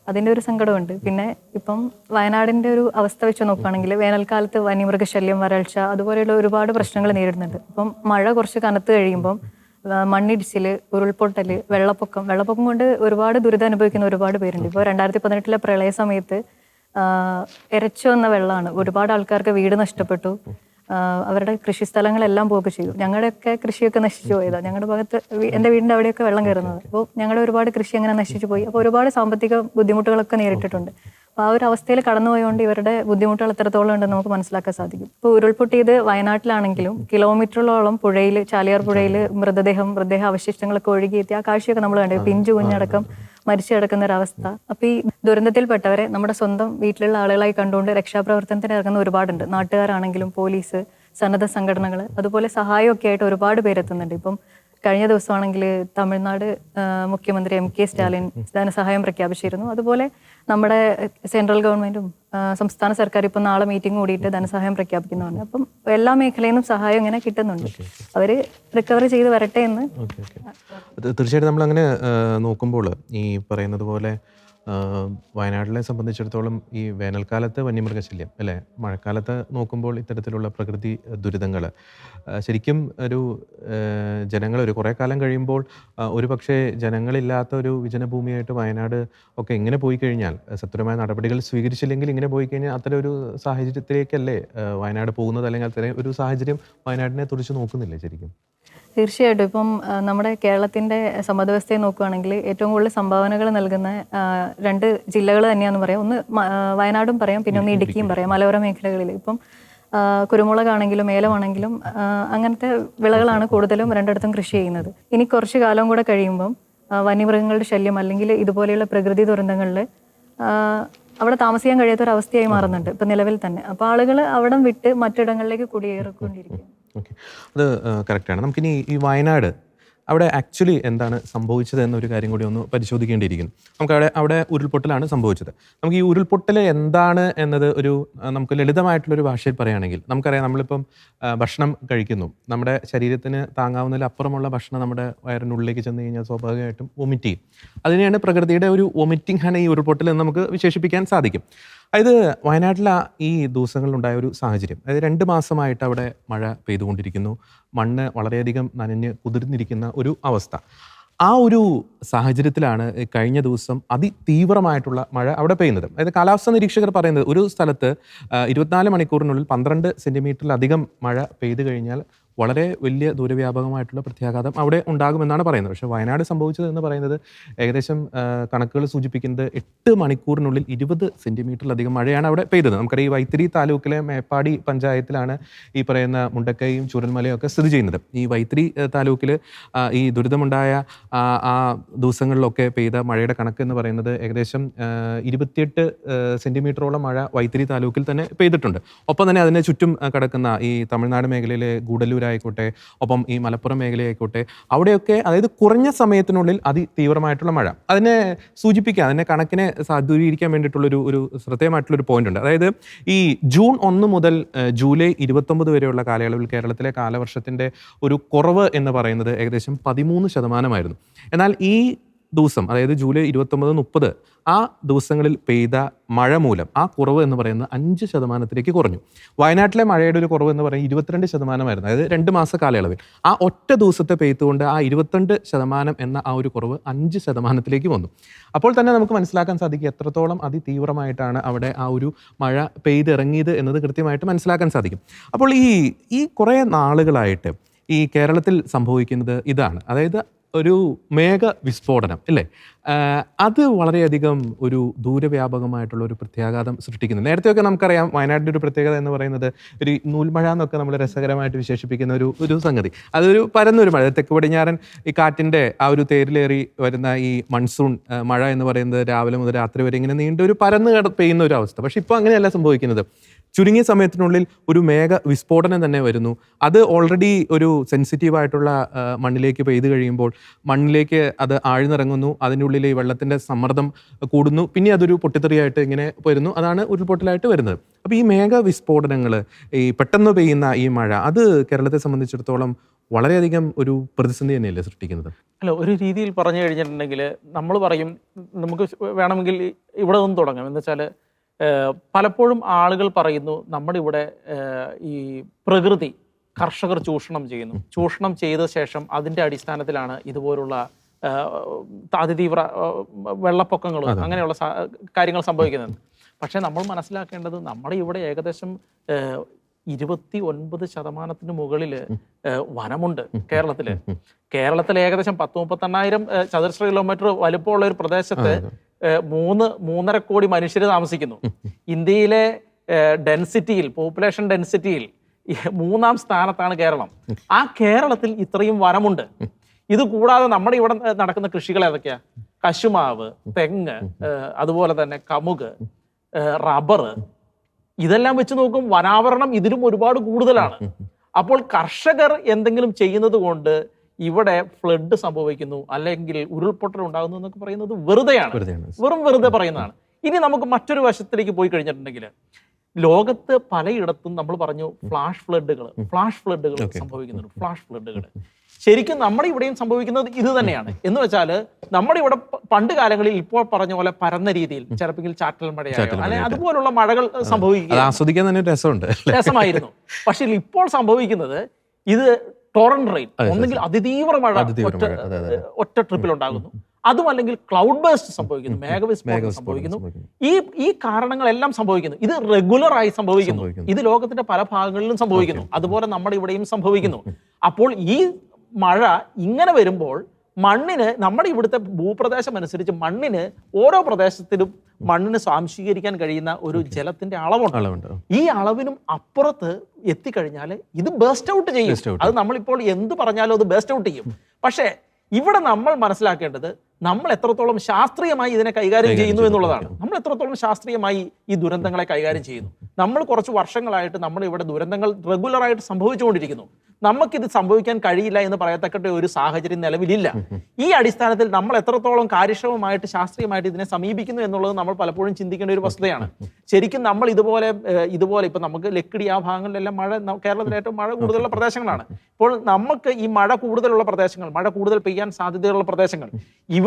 അതിന്റെ ഒരു സങ്കടമുണ്ട്. പിന്നെ ഇപ്പം വയനാടിന്റെ ഒരു അവസ്ഥ വെച്ച് നോക്കുകയാണെങ്കിൽ വേനൽക്കാലത്ത് വന്യമൃഗശല്യം വരൾച്ച അതുപോലെയുള്ള ഒരുപാട് പ്രശ്നങ്ങൾ നേരിടുന്നുണ്ട്. ഇപ്പം മഴ കുറച്ച് കനത്ത് കഴിയുമ്പം മണ്ണിടിച്ചിൽ ഉരുൾപൊട്ടൽ വെള്ളപ്പൊക്കം വെള്ളപ്പൊക്കം കൊണ്ട് ഒരുപാട് ദുരിതം അനുഭവിക്കുന്ന ഒരുപാട് പേരുണ്ട്. ഇപ്പോൾ രണ്ടായിരത്തി പതിനെട്ടിലെ പ്രളയ സമയത്ത് ആ, ഇരച്ചു വന്ന വെള്ളമാണ്. ഒരുപാട് ആൾക്കാർക്ക് വീട് നഷ്ടപ്പെട്ടു. അവരുടെ അവരുടെ കൃഷിസ്ഥലങ്ങളെല്ലാം പോക്ക് ചെയ്തു. ഞങ്ങളുടെയൊക്കെ കൃഷിയൊക്കെ നശിച്ചു പോയതാണ് ഞങ്ങളുടെ ഭാഗത്ത് എന്റെ വീടിന്റെ അവിടെയൊക്കെ വെള്ളം കയറുന്നത്. അപ്പോൾ ഞങ്ങളുടെ ഒരുപാട് കൃഷി അങ്ങനെ നശിച്ചു പോയി. അപ്പോൾ ഒരുപാട് സാമ്പത്തിക ബുദ്ധിമുട്ടുകളൊക്കെ നേരിട്ടിട്ടുണ്ട്. അപ്പോൾ ആ ഒരു അവസ്ഥയിൽ കടന്നുപോയതുകൊണ്ട് ഇവരുടെ ബുദ്ധിമുട്ടുകൾ എത്രത്തോളം ഉണ്ടെന്ന് നമുക്ക് മനസ്സിലാക്കാൻ സാധിക്കും. ഇപ്പോൾ ഉരുൾപൊട്ടിയത് വയനാട്ടിലാണെങ്കിലും കിലോമീറ്ററുകളോളം പുഴയിൽ ചാലിയാർ പുഴയിൽ മൃതദേഹം മൃതദേഹ അവശിഷ്ടങ്ങളൊക്കെ ഒഴുകിയെത്തി. ആ കാഴ്ചയൊക്കെ നമ്മൾ കണ്ടു. പിഞ്ചു കുഞ്ഞടക്കം. മരിച്ചു കിടക്കുന്ന ഒരവസ്ഥ അപ്പൊ ഈ ദുരന്തത്തിൽപ്പെട്ടവരെ നമ്മുടെ സ്വന്തം വീട്ടിലുള്ള ആളുകളായി കണ്ടുകൊണ്ട് രക്ഷാപ്രവർത്തനത്തിന് ഇറങ്ങുന്ന ഒരുപാടുണ്ട്. നാട്ടുകാരാണെങ്കിലും പോലീസ് സന്നദ്ധ സംഘടനകൾ അതുപോലെ സഹായമൊക്കെ ആയിട്ട് ഒരുപാട് പേരെത്തുന്നുണ്ട്. ഇപ്പം കഴിഞ്ഞ ദിവസമാണെങ്കിൽ തമിഴ്നാട് മുഖ്യമന്ത്രി എം കെ സ്റ്റാലിൻ ധനസഹായം പ്രഖ്യാപിച്ചിരുന്നു. അതുപോലെ നമ്മുടെ സെൻട്രൽ ഗവൺമെന്റും സംസ്ഥാന സർക്കാർ ഇപ്പം നാളെ മീറ്റിംഗ് കൂടിയിട്ട് ധനസഹായം പ്രഖ്യാപിക്കുന്നുണ്ട്. അപ്പം എല്ലാ മേഖലയിൽ നിന്നും സഹായം ഇങ്ങനെ കിട്ടുന്നുണ്ട്. അവർ റിക്കവറി ചെയ്ത് വരട്ടെ എന്ന്. തീർച്ചയായിട്ടും നമ്മൾ അങ്ങനെ നോക്കുമ്പോൾ ഈ പറയുന്നത് പോലെ വയനാട്ടിലെ സംബന്ധിച്ചിടത്തോളം ഈ വേനൽക്കാലത്ത് വന്യമൃഗശല്യം അല്ലേ? മഴക്കാലത്ത് നോക്കുമ്പോൾ ഇത്തരത്തിലുള്ള പ്രകൃതി ദുരിതങ്ങൾ. ശരിക്കും ഒരു ജനങ്ങൾ ഒരു കുറേ കാലം കഴിയുമ്പോൾ ഒരു പക്ഷേ ജനങ്ങളില്ലാത്ത ഒരു വിജനഭൂമിയായിട്ട് വയനാട് ഒക്കെ ഇങ്ങനെ പോയി കഴിഞ്ഞാൽ സത്വരമായ നടപടികൾ സ്വീകരിച്ചില്ലെങ്കിൽ ഇങ്ങനെ പോയി കഴിഞ്ഞാൽ അത്തരം ഒരു സാഹചര്യത്തിലേക്കല്ലേ വയനാട് പോകുന്നത്? അല്ലെങ്കിൽ അത്തരം ഒരു സാഹചര്യം വയനാടിനെ തുറച്ച് നോക്കുന്നില്ലേ ശരിക്കും? തീർച്ചയായിട്ടും. ഇപ്പം നമ്മുടെ കേരളത്തിന്റെ സമ്പദ്വ്യവസ്ഥയെ നോക്കുകയാണെങ്കിൽ ഏറ്റവും കൂടുതൽ സംഭാവനകൾ നൽകുന്ന രണ്ട് ജില്ലകൾ തന്നെയാണെന്ന് പറയാം. ഒന്ന് വയനാടും പറയാം പിന്നെ ഒന്ന് ഇടുക്കിയും പറയാം മലയോര മേഖലകളിൽ. ഇപ്പം കുരുമുളകാണെങ്കിലും ഏലമാണെങ്കിലും അങ്ങനത്തെ വിളകളാണ് കൂടുതലും രണ്ടിടത്തും കൃഷി ചെയ്യുന്നത്. ഇനി കുറച്ച് കാലം കൂടെ കഴിയുമ്പം വന്യമൃഗങ്ങളുടെ ശല്യം അല്ലെങ്കിൽ ഇതുപോലെയുള്ള പ്രകൃതി ദുരന്തങ്ങളിൽ അവിടെ താമസിക്കാൻ കഴിയാത്ത ഒരു അവസ്ഥയായി മാറുന്നുണ്ട് ഇപ്പം നിലവിൽ തന്നെ. അപ്പോൾ ആളുകൾ അവിടം വിട്ട് മറ്റിടങ്ങളിലേക്ക് കുടിയേറിക്കൊണ്ടിരിക്കുകയാണ്. ഓക്കെ അത് കറക്റ്റാണ് നമുക്കിനി ഈ വയനാട് അവിടെ ആക്ച്വലി എന്താണ് സംഭവിച്ചത് എന്നൊരു കാര്യം കൂടി ഒന്ന് പരിശോധിക്കേണ്ടിയിരിക്കുന്നു. നമുക്ക് അവിടെ അവിടെ ഉരുൾപൊട്ടലാണ് സംഭവിച്ചത്. നമുക്ക് ഈ ഉരുൾപൊട്ടൽ എന്താണ് എന്നത് ഒരു നമുക്ക് ലളിതമായിട്ടുള്ളൊരു ഭാഷയിൽ പറയുകയാണെങ്കിൽ നമുക്കറിയാം നമ്മളിപ്പം ഭക്ഷണം കഴിക്കുന്നു. നമ്മുടെ ശരീരത്തിന് താങ്ങാവുന്നതിൽ അപ്പുറമുള്ള ഭക്ഷണം നമ്മുടെ വയറിനുള്ളിലേക്ക് ചെന്ന് കഴിഞ്ഞാൽ സ്വാഭാവികമായിട്ടും വൊമിറ്റ് ചെയ്യും. അതിനെയാണ് പ്രകൃതിയുടെ ഒരു വൊമിറ്റിംഗ് ആണ് ഈ ഉരുൾപൊട്ടൽ എന്ന് നമുക്ക് വിശേഷിപ്പിക്കാൻ സാധിക്കും. അതായത് വയനാട്ടിലെ ഈ ദിവസങ്ങളിലുണ്ടായ ഒരു സാഹചര്യം. അതായത് രണ്ട് മാസമായിട്ട് അവിടെ മഴ പെയ്തുകൊണ്ടിരിക്കുന്നു. മണ്ണ് വളരെയധികം നനഞ്ഞ് കുതിർന്നിരിക്കുന്ന ഒരു അവസ്ഥ. ആ ഒരു സാഹചര്യത്തിലാണ് കഴിഞ്ഞ ദിവസം അതിതീവ്രമായിട്ടുള്ള മഴ അവിടെ പെയ്യുന്നത്. അതായത് കാലാവസ്ഥാ നിരീക്ഷകർ പറയുന്നത് ഒരു സ്ഥലത്ത് ഇരുപത്തിനാല് മണിക്കൂറിനുള്ളിൽ പന്ത്രണ്ട് സെന്റിമീറ്ററിലധികം മഴ പെയ്തു കഴിഞ്ഞാൽ വളരെ വലിയ ദൂരവ്യാപകമായിട്ടുള്ള പ്രത്യാഘാതം അവിടെ ഉണ്ടാകുമെന്നാണ് പറയുന്നത്. പക്ഷേ വയനാട് സംഭവിച്ചത് എന്ന് പറയുന്നത് ഏകദേശം കണക്കുകൾ സൂചിപ്പിക്കുന്നത് എട്ട് മണിക്കൂറിനുള്ളിൽ ഇരുപത് സെന്റിമീറ്ററിലധികം മഴയാണ് അവിടെ പെയ്തത്. നമുക്കറിയാം ഈ വൈത്തിരി താലൂക്കിലെ മേപ്പാടി പഞ്ചായത്തിലാണ് ഈ പറയുന്ന മുണ്ടക്കയും ചുരൽമലയും ഒക്കെ സ്ഥിതി ചെയ്യുന്നത്. ഈ വൈത്തിരി താലൂക്കിൽ ഈ ദുരിതമുണ്ടായ ആ ദിവസങ്ങളിലൊക്കെ പെയ്ത മഴയുടെ കണക്ക് എന്ന് പറയുന്നത് ഏകദേശം ഇരുപത്തിയെട്ട് സെന്റിമീറ്ററോളം മഴ വൈത്തിരി താലൂക്കിൽ തന്നെ പെയ്തിട്ടുണ്ട്. ഒപ്പം തന്നെ അതിനെ ചുറ്റും കിടക്കുന്ന ഈ തമിഴ്നാട് മേഖലയിലെ ഗൂഡല്ലൂരായിക്കോട്ടെ ഒപ്പം ഈ മലപ്പുറം മേഖലയായിക്കോട്ടെ അവിടെയൊക്കെ അതായത് കുറഞ്ഞ സമയത്തിനുള്ളിൽ അതിതീവ്രമായിട്ടുള്ള മഴ. അതിനെ സൂചിപ്പിക്കുക അതിനെ കണക്കിനെ സാധൂരീകരിക്കാൻ വേണ്ടിയിട്ടുള്ളൊരു ഒരു ശ്രദ്ധേയമായിട്ടുള്ളൊരു പോയിന്റ് ഉണ്ട്. അതായത് ഈ ജൂൺ ഒന്ന് മുതൽ ജൂലൈ ഇരുപത്തൊമ്പത് വരെയുള്ള കാലയളവിൽ കേരളത്തിലെ കാലവർഷത്തിന്റെ ഒരു കുറവ് എന്ന് പറയുന്നത് ഏകദേശം പതിമൂന്ന് ശതമാനമായിരുന്നു. എന്നാൽ ഈ ദിവസം അതായത് ജൂലൈ ഇരുപത്തൊമ്പത് മുപ്പത് ആ ദിവസങ്ങളിൽ പെയ്ത മഴ മൂലം ആ കുറവ് എന്ന് പറയുന്നത് അഞ്ച് ശതമാനത്തിലേക്ക് കുറഞ്ഞു. വയനാട്ടിലെ മഴയുടെ ഒരു കുറവ് എന്ന് പറയുന്നത് ഇരുപത്തിരണ്ട് ശതമാനമായിരുന്നു അതായത് രണ്ട് മാസ കാലയളവിൽ. ആ ഒറ്റ ദിവസത്തെ പെയ്ത്തുകൊണ്ട് ആ ഇരുപത്തിരണ്ട് ശതമാനം എന്ന ആ ഒരു കുറവ് അഞ്ച് ശതമാനത്തിലേക്ക് വന്നു. അപ്പോൾ തന്നെ നമുക്ക് മനസ്സിലാക്കാൻ സാധിക്കും എത്രത്തോളം അതിതീവ്രമായിട്ടാണ് അവിടെ ആ ഒരു മഴ പെയ്തിറങ്ങിയത് എന്നത് കൃത്യമായിട്ട് മനസ്സിലാക്കാൻ സാധിക്കും. അപ്പോൾ ഈ ഈ കുറേ നാളുകളായിട്ട് ഈ കേരളത്തിൽ സംഭവിക്കുന്നത് ഇതാണ്. അതായത് ഒരു മേഘ വിസ്ഫോടനം അല്ലേ? അത് വളരെയധികം ഒരു ദൂരവ്യാപകമായിട്ടുള്ള ഒരു പ്രത്യാഘാതം സൃഷ്ടിക്കുന്നു. നേരത്തെയൊക്കെ നമുക്കറിയാം വയനാടിന്റെ ഒരു പ്രത്യേകത എന്ന് പറയുന്നത് ഒരു നൂൽമഴ എന്നൊക്കെ നമ്മൾ രസകരമായിട്ട് വിശേഷിപ്പിക്കുന്ന ഒരു ഒരു സംഗതി. അതൊരു പരന്നൊരു മഴ. തെക്ക് പടിഞ്ഞാറൻ ഈ കാറ്റിന്റെ ആ ഒരു തേരിലേറി വരുന്ന ഈ മൺസൂൺ മഴ എന്ന് പറയുന്നത് രാവിലെ മുതൽ രാത്രി വരെ ഇങ്ങനെ നീണ്ട ഒരു പരന്ന് പെയ്യുന്ന ഒരു അവസ്ഥ. പക്ഷേ ഇപ്പോൾ അങ്ങനെയല്ല സംഭവിക്കുന്നത്. ചുരുങ്ങിയ സമയത്തിനുള്ളിൽ ഒരു മേഘ വിസ്ഫോടനം തന്നെ വരുന്നു. അത് ഓൾറെഡി ഒരു സെൻസിറ്റീവ് ആയിട്ടുള്ള മണ്ണിലേക്ക് പെയ്ത് കഴിയുമ്പോൾ മണ്ണിലേക്ക് അത് ആഴ്ന്നിറങ്ങുന്നു. അതിന്റെ ഉള്ളിൽ ഈ വെള്ളത്തിന്റെ സമ്മർദ്ദം കൂടുന്നു. പിന്നെ അതൊരു പൊട്ടിത്തെറിയായിട്ട് ഇങ്ങനെ വരുന്നു. അതാണ് ഉരുൾപൊട്ടലായിട്ട് വരുന്നത്. അപ്പോൾ ഈ മേഘ വിസ്ഫോടനങ്ങൾ ഈ പെട്ടെന്ന് പെയ്യുന്ന ഈ മഴ അത് കേരളത്തെ സംബന്ധിച്ചിടത്തോളം വളരെയധികം ഒരു പ്രതിസന്ധി തന്നെയല്ലേ സൃഷ്ടിക്കുന്നത്? അല്ല ഒരു രീതിയിൽ പറഞ്ഞു കഴിഞ്ഞിട്ടുണ്ടെങ്കിൽ നമ്മൾ പറയും നമുക്ക് വേണമെങ്കിൽ ഇവിടെ നിന്ന് തുടങ്ങാം. എന്ന് വെച്ചാൽ പലപ്പോഴും ആളുകൾ പറയുന്നു നമ്മുടെ ഇവിടെ ഈ പ്രകൃതി കർഷകർ ചൂഷണം ചെയ്യുന്നു. ചൂഷണം ചെയ്ത ശേഷം അതിന്റെ അടിസ്ഥാനത്തിലാണ് ഇതുപോലുള്ള അതിതീവ്ര വെള്ളപ്പൊക്കങ്ങളും വെള്ളപ്പൊക്കങ്ങൾ അങ്ങനെയുള്ള കാര്യങ്ങൾ സംഭവിക്കുന്നത്. പക്ഷേ നമ്മൾ മനസ്സിലാക്കേണ്ടത് നമ്മുടെ ഇവിടെ ഏകദേശം ഇരുപത്തി ഒൻപത് ശതമാനത്തിന് മുകളിൽ വനമുണ്ട് കേരളത്തിൽ. കേരളത്തിൽ ഏകദേശം പത്ത് മുപ്പത്തെണ്ണായിരം ചതുരശ്ര കിലോമീറ്റർ വലുപ്പമുള്ള ഒരു പ്രദേശത്ത് മൂന്ന് മൂന്നര കോടി മനുഷ്യർ താമസിക്കുന്നു. ഇന്ത്യയിലെ ഡെൻസിറ്റിയിൽ പോപ്പുലേഷൻ ഡെൻസിറ്റിയിൽ മൂന്നാം സ്ഥാനത്താണ് കേരളം. ആ കേരളത്തിൽ ഇത്രയും വനമുണ്ട്. ഇത് കൂടാതെ നമ്മുടെ ഇവിടെ നടക്കുന്ന കൃഷികൾ ഏതൊക്കെയാ? കശുമാവ് തെങ്ങ് അതുപോലെ തന്നെ കമുക് റബ്ബർ. ഇതെല്ലാം വെച്ച് നോക്കും വനാവരണം ഇതിലും ഒരുപാട് കൂടുതലാണ്. അപ്പോൾ കർഷകർ എന്തെങ്കിലും ചെയ്യുന്നത് കൊണ്ട് ഇവിടെ ഫ്ലഡ് സംഭവിക്കുന്നു അല്ലെങ്കിൽ ഉരുൾപൊട്ടൽ ഉണ്ടാകുന്നു എന്നൊക്കെ പറയുന്നത് വെറുതെയാണ്. വെറും വെറുതെ പറയുന്നതാണ്. ഇനി നമുക്ക് മറ്റൊരു വശത്തിലേക്ക് പോയി കഴിഞ്ഞിട്ടുണ്ടെങ്കിൽ ലോകത്ത് പലയിടത്തും നമ്മൾ പറഞ്ഞു ഫ്ലാഷ് ഫ്ലഡുകൾ ഫ്ലാഷ് ഫ്ലഡുകൾ. സംഭവിക്കുന്നുണ്ട് ഫ്ലാഷ് ഫ്ലഡുകൾ ശരിക്കും നമ്മുടെ ഇവിടെയും സംഭവിക്കുന്നത് ഇത് തന്നെയാണ്. എന്ന് വെച്ചാൽ നമ്മുടെ ഇവിടെ പണ്ട് കാലങ്ങളിൽ ഇപ്പോൾ പറഞ്ഞ പോലെ പരന്ന രീതിയിൽ ചിലപ്പോൾ ചാറ്റൽ മഴയായോ ചാറ്റൽ അല്ലെങ്കിൽ അതുപോലുള്ള മഴകൾ സംഭവിക്കുക ആസ്വദിക്കാൻ തന്നെ രസമുണ്ട്? രസമായിരുന്നു. പക്ഷെ ഇപ്പോൾ സംഭവിക്കുന്നത് ഇത് ടോറന്റ് റെയിൻ ഒന്നെങ്കിൽ അതിതീവ്ര മഴ ഒറ്റ ട്രിപ്പിൽ ഉണ്ടാകുന്നു അതും അല്ലെങ്കിൽ ക്ലൗഡ് ബേസ്റ്റ് സംഭവിക്കുന്നു മേഘവിസ്ഫോടനം സംഭവിക്കുന്നു. ഈ ഈ കാരണങ്ങളെല്ലാം സംഭവിക്കുന്നു. ഇത് റെഗുലറായി സംഭവിക്കുന്നു. ഇത് ലോകത്തിന്റെ പല ഭാഗങ്ങളിലും സംഭവിക്കുന്നു. അതുപോലെ നമ്മുടെ ഇവിടെയും സംഭവിക്കുന്നു. അപ്പോൾ ഈ മഴ ഇങ്ങനെ വരുമ്പോൾ മണ്ണിന് നമ്മുടെ ഇവിടുത്തെ ഭൂപ്രദേശം അനുസരിച്ച് മണ്ണിന് ഓരോ പ്രദേശത്തിലും മണ്ണിന് സ്വാംശീകരിക്കാൻ കഴിയുന്ന ഒരു ജലത്തിന്റെ അളവുണ്ട്. ഈ അളവിനും അപ്പുറത്ത് എത്തിക്കഴിഞ്ഞാൽ ഇത് ബേസ്റ്റ് ഔട്ട് ചെയ്യും. അത് നമ്മളിപ്പോൾ എന്ത് പറഞ്ഞാലും അത് ബേസ്റ്റ് ഔട്ട് ചെയ്യും. പക്ഷേ ഇവിടെ നമ്മൾ മനസ്സിലാക്കേണ്ടത് നമ്മൾ എത്രത്തോളം ശാസ്ത്രീയമായി ഇതിനെ കൈകാര്യം ചെയ്യുന്നു. എന്നുള്ളതാണ്. നമ്മൾ എത്രത്തോളം ശാസ്ത്രീയമായി ഈ ദുരന്തങ്ങളെ കൈകാര്യം ചെയ്യുന്നു. നമ്മൾ കുറച്ച് വർഷങ്ങളായിട്ട് നമ്മൾ ഇവിടെ ദുരന്തങ്ങൾ റെഗുലറായിട്ട് സംഭവിച്ചുകൊണ്ടിരിക്കുന്നു. നമുക്കിത് സംഭവിക്കാൻ കഴിയില്ല എന്ന് പറയത്തക്കട്ട ഒരു സാഹചര്യം നിലവിലില്ല. ഈ അടിസ്ഥാനത്തിൽ നമ്മൾ എത്രത്തോളം കാര്യക്ഷമമായിട്ട് ശാസ്ത്രീയമായിട്ട് ഇതിനെ സമീപിക്കുന്നു എന്നുള്ളത് നമ്മൾ പലപ്പോഴും ചിന്തിക്കേണ്ട ഒരു വസ്തുതയാണ്. ശരിക്കും നമ്മൾ ഇതുപോലെ ഇതുപോലെ ഇപ്പൊ നമുക്ക് ലക്കിടി ആ ഭാഗങ്ങളിലെല്ലാം മഴ കേരളത്തിൽ കേരളത്തിലെ ഏറ്റവും മഴ കൂടുതലുള്ള പ്രദേശങ്ങളാണ്. ഇപ്പോൾ നമുക്ക് ഈ മഴ കൂടുതലുള്ള പ്രദേശങ്ങൾ മഴ കൂടുതൽ പെയ്യാൻ സാധ്യതയുള്ള പ്രദേശങ്ങൾ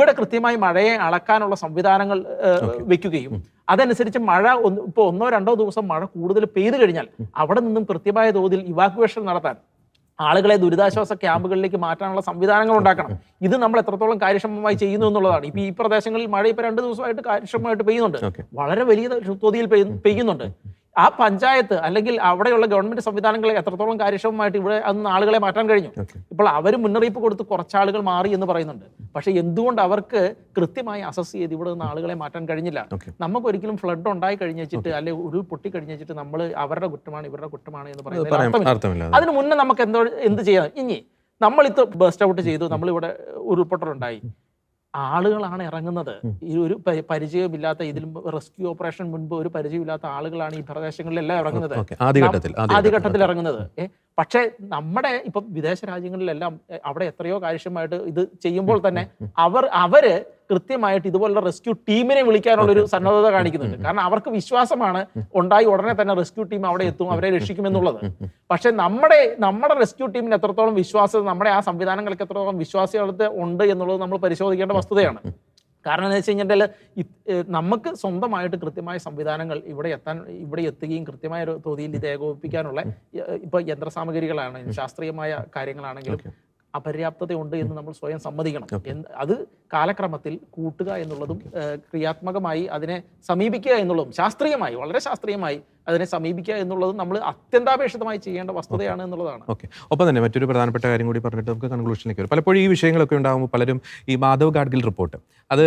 ഇവിടെ കൃത്യമായി മഴയെ അളക്കാനുള്ള സംവിധാനങ്ങൾ വെക്കുകയും അതനുസരിച്ച് മഴ ഒന്ന് ഇപ്പോൾ ഒന്നോ രണ്ടോ ദിവസം മഴ കൂടുതൽ പെയ്തു കഴിഞ്ഞാൽ അവിടെ നിന്നും കൃത്യമായ തോതിൽ ഇവാക്യുവേഷൻ നടത്താൻ ആളുകളെ ദുരിതാശ്വാസ ക്യാമ്പുകളിലേക്ക് മാറ്റാനുള്ള സംവിധാനങ്ങൾ ഉണ്ടാക്കണം. ഇത് നമ്മൾ എത്രത്തോളം കാര്യക്ഷമമായി ചെയ്യുന്നു എന്നുള്ളതാണ്. ഇപ്പൊ ഈ പ്രദേശങ്ങളിൽ മഴ ഇപ്പൊ രണ്ട് ദിവസമായിട്ട് കാര്യക്ഷമമായിട്ട് പെയ്യുന്നുണ്ട്. വളരെ വലിയ തോതിൽ പെയ്യുന്നുണ്ട്. ആ പഞ്ചായത്ത് അല്ലെങ്കിൽ അവിടെയുള്ള ഗവൺമെന്റ് സംവിധാനങ്ങൾ എത്രത്തോളം കാര്യക്ഷമമായിട്ട് ഇവിടെ അന്ന് ആളുകളെ മാറ്റാൻ കഴിഞ്ഞു. ഇപ്പോൾ അവർ മുന്നറിയിപ്പ് കൊടുത്ത് കുറച്ചാളുകൾ മാറി എന്ന് പറയുന്നുണ്ട്. പക്ഷെ എന്തുകൊണ്ട് അവർക്ക് കൃത്യമായി അസസ് ചെയ്ത് ഇവിടെ നിന്ന് ആളുകളെ മാറ്റാൻ കഴിഞ്ഞില്ല? നമുക്ക് ഒരിക്കലും ഫ്ലഡ് ഉണ്ടായി കഴിഞ്ഞിട്ട് അല്ലെ ഉരുൾ പൊട്ടി കഴിഞ്ഞിട്ട് നമ്മൾ അവരുടെ കുറ്റമാണ് ഇവരുടെ കുറ്റമാണ് എന്ന് പറയുന്നത് അതിന് മുന്നേ നമുക്ക് എന്തോ എന്ത് ചെയ്യാം? ഇനി നമ്മൾ ഇത് ബേസ്റ്റ് ഔട്ട് ചെയ്തു. നമ്മളിവിടെ ഉരുൾപൊട്ടലുണ്ടായി. ആളുകളാണ് ഇറങ്ങുന്നത്. ഈ ഒരു പരി- പരിചയമില്ലാത്ത ഇതിലും റെസ്ക്യൂ ഓപ്പറേഷൻ മുൻപ് ഒരു പരിചയമില്ലാത്ത ആളുകളാണ് ഈ പ്രദേശങ്ങളിലെല്ലാം ഇറങ്ങുന്നത്. ആദ്യഘട്ടത്തിൽ ഇറങ്ങുന്നത്. പക്ഷേ നമ്മുടെ ഇപ്പം വിദേശ രാജ്യങ്ങളിലെല്ലാം അവിടെ എത്രയോ കാര്യക്ഷമമായിട്ട് ഇത് ചെയ്യുമ്പോൾ തന്നെ അവർ അവർ കൃത്യമായിട്ട് ഇതുപോലുള്ള റെസ്ക്യൂ ടീമിനെ വിളിക്കാനുള്ള ഒരു സന്നദ്ധത കാണിക്കുന്നുണ്ട്. കാരണം അവർക്ക് വിശ്വാസമാണ് ഉണ്ടായി ഉടനെ തന്നെ റെസ്ക്യൂ ടീം അവിടെ എത്തും അവരെ രക്ഷിക്കുമെന്നുള്ളത്. പക്ഷെ നമ്മുടെ നമ്മുടെ റെസ്ക്യൂ ടീമിന് എത്രത്തോളം വിശ്വാസം നമ്മുടെ ആ സംവിധാനങ്ങൾക്ക് എത്രത്തോളം വിശ്വാസ്യത ഉണ്ട് എന്നുള്ളത് നമ്മൾ പരിശോധിക്കേണ്ട വസ്തുതയാണ്. കാരണം എന്ന് വെച്ച് കഴിഞ്ഞാൽ നമുക്ക് സ്വന്തമായിട്ട് കൃത്യമായ സംവിധാനങ്ങൾ ഇവിടെ എത്താൻ ഇവിടെ എത്തുകയും കൃത്യമായ ഒരു തോതിയിൽ ഇത് ഏകോപിപ്പിക്കാനുള്ള ഇപ്പൊ യന്ത്ര യന്ത്രസാമഗ്രികളാണ് ശാസ്ത്രീയമായ കാര്യങ്ങളാണെങ്കിലും അപര്യാപ്തതയുണ്ട് എന്ന് നമ്മൾ സ്വയം സമ്മതിക്കണം. അത് കാലക്രമത്തിൽ കൂട്ടുക എന്നുള്ളതും ക്രിയാത്മകമായി അതിനെ സമീപിക്കുക എന്നുള്ളതും ശാസ്ത്രീയമായി വളരെ ശാസ്ത്രീയമായി അതിനെ സമീപിക്കുക എന്നുള്ളത് നമ്മൾ അത്യന്താപേക്ഷിതമായി ചെയ്യേണ്ട വസ്തുതയാണ് എന്നുള്ളതാണ്. ഓക്കെ. ഒപ്പം തന്നെ മറ്റൊരു പ്രധാനപ്പെട്ട കാര്യം കൂടി പറഞ്ഞിട്ട് നമുക്ക് കൺക്ലൂഷനിലേക്ക് വരും. പലപ്പോഴും ഈ വിഷയങ്ങളൊക്കെ ഉണ്ടാകുമ്പോൾ പലരും ഈ മാധവ് ഗാഡ്ഗിൽ റിപ്പോർട്ട് അത്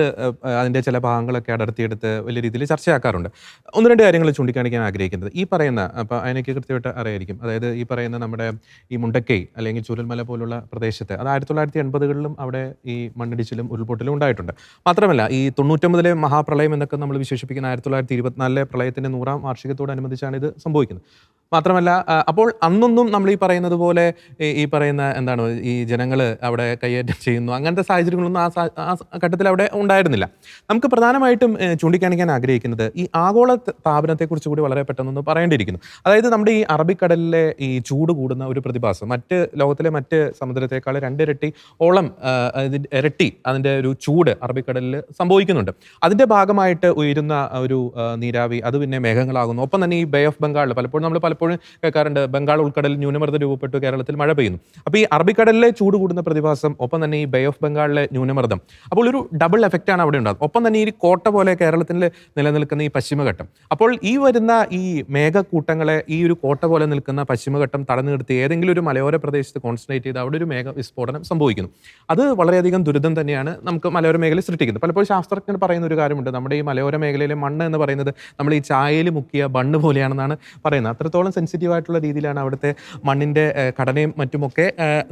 അതിന്റെ ചില ഭാഗങ്ങളൊക്കെ അടർത്തിയെടുത്ത് വലിയ രീതിയിൽ ചർച്ചയാക്കാറുണ്ട്. ഒന്ന് രണ്ട് കാര്യങ്ങൾ ചൂണ്ടിക്കാണിക്കാൻ ആഗ്രഹിക്കുന്നത്. ഈ പറയുന്ന അപ്പോൾ അതിനൊക്കെ കൃത്യമായിട്ട് അറിയായിരിക്കും. അതായത് ഈ പറയുന്ന നമ്മുടെ ഈ മുണ്ടക്കൈ അല്ലെങ്കിൽ ചുരൽമല പോലുള്ള പ്രദേശത്ത് അത് ആയിരത്തി തൊള്ളായിരത്തി എൺപതുകളിലും അവിടെ ഈ മണ്ണിടിച്ചിലും ഉരുൾപൊട്ടലും ഉണ്ടായിട്ടുണ്ട്. മാത്രമല്ല ഈ തൊണ്ണൂറ്റൊമ്പതിലെ മഹാപ്രളയം എന്നൊക്കെ നമ്മൾ വിശേഷിപ്പിക്കുന്ന ആയിരത്തി തൊള്ളായിരത്തി ഇരുപത്തിനാലിലെ പ്രളയത്തിന്റെ നൂറാം വാർഷികത്തോടനുബന്ധിച്ചാണ് ഇത് സംഭവിക്കുന്നത്. മാത്രമല്ല അപ്പോൾ അന്നൊന്നും നമ്മൾ ഈ പറയുന്നത് പോലെ ഈ പറയുന്ന എന്താണ് ഈ ജനങ്ങൾ അവിടെ കൈയേറ്റം ചെയ്യുന്നു അങ്ങനത്തെ സാഹചര്യങ്ങളൊന്നും ആ ആ ഘട്ടത്തിൽ അവിടെ ഉണ്ടായിരുന്നില്ല. നമുക്ക് പ്രധാനമായിട്ടും ചൂണ്ടിക്കാണിക്കാൻ ആഗ്രഹിക്കുന്നത് ഈ ആഗോള താപനത്തെക്കുറിച്ച് കൂടി വളരെ പെട്ടെന്നൊന്ന് പറയേണ്ടിയിരിക്കുന്നു. അതായത് നമ്മുടെ ഈ അറബിക്കടലിലെ ഈ ചൂട് കൂടുന്ന ഒരു പ്രതിഭാസം മറ്റ് ലോകത്തിലെ മറ്റ് സമുദ്രത്തെക്കാൾ രണ്ടിരട്ടി ഓളം ഇരട്ടി അതിന്റെ ഒരു ചൂട് അറബിക്കടലിൽ സംഭവിക്കുന്നുണ്ട്. അതിന്റെ ഭാഗമായിട്ട് ഉയരുന്ന ഒരു നീരാവി അത് പിന്നെ മേഘങ്ങളാകുന്നു. ഒപ്പം തന്നെ ഈ ബേ ഓഫ് ബംഗാളിൽ പലപ്പോഴും നമ്മൾ പലപ്പോഴും കേൾക്കാറുണ്ട് ബംഗാൾ ഉൾക്കടലിൽ ന്യൂനമർദ്ദം രൂപപ്പെട്ടു കേരളത്തിൽ മഴ പെയ്യുന്നു. അപ്പോൾ ഈ അറബിക്കടലിലെ ചൂട് കൂടുന്ന പ്രതിഭാസം ഒപ്പം തന്നെ ഈ ബേ ഓഫ് ബംഗാളിലെ ന്യൂനമർദ്ദം. അപ്പോൾ ഒരു ഡബിൾ എഫക്റ്റ് ആണ് അവിടെ ഉണ്ടാകുന്നത്. ഒപ്പം തന്നെ ഈ കോട്ട പോലെ കേരളത്തിൽ നിലനിൽക്കുന്ന ഈ പശ്ചിമഘട്ടം. അപ്പോൾ ഈ വരുന്ന ഈ മേഘക്കൂട്ടങ്ങളെ ഈ ഒരു കോട്ട പോലെ നിൽക്കുന്ന പശ്ചിമഘട്ടം തടഞ്ഞു നിർത്തി ഏതെങ്കിലും ഒരു മലയോര പ്രദേശത്ത് കോൺസെൻട്രേറ്റ് ചെയ്ത് അവിടെ ഒരു മേഘ വിസ്ഫോടനം സംഭവിക്കുന്നു. അത് വളരെയധികം ദുരിതം തന്നെയാണ് നമുക്ക് മലയോര മേഖല സൃഷ്ടിക്കുന്നത്. പലപ്പോഴും ശാസ്ത്രജ്ഞർ പറയുന്ന ഒരു കാര്യമുണ്ട്. നമ്മുടെ ഈ മലയോര മേഖലയിലെ മണ്ണ് എന്ന് പറയുന്നത് നമ്മൾ ഈ ചായയിൽ മുക്കിയ ബണ്ണ് പോലെയാണെന്നാണ് പറയുന്നത്. അത്രത്തോളം സെൻസിറ്റീവ് ആയിട്ടുള്ള രീതിയിലാണ് അവിടുത്തെ മണ്ണിന്റെ ഘടനയും മറ്റുമൊക്കെ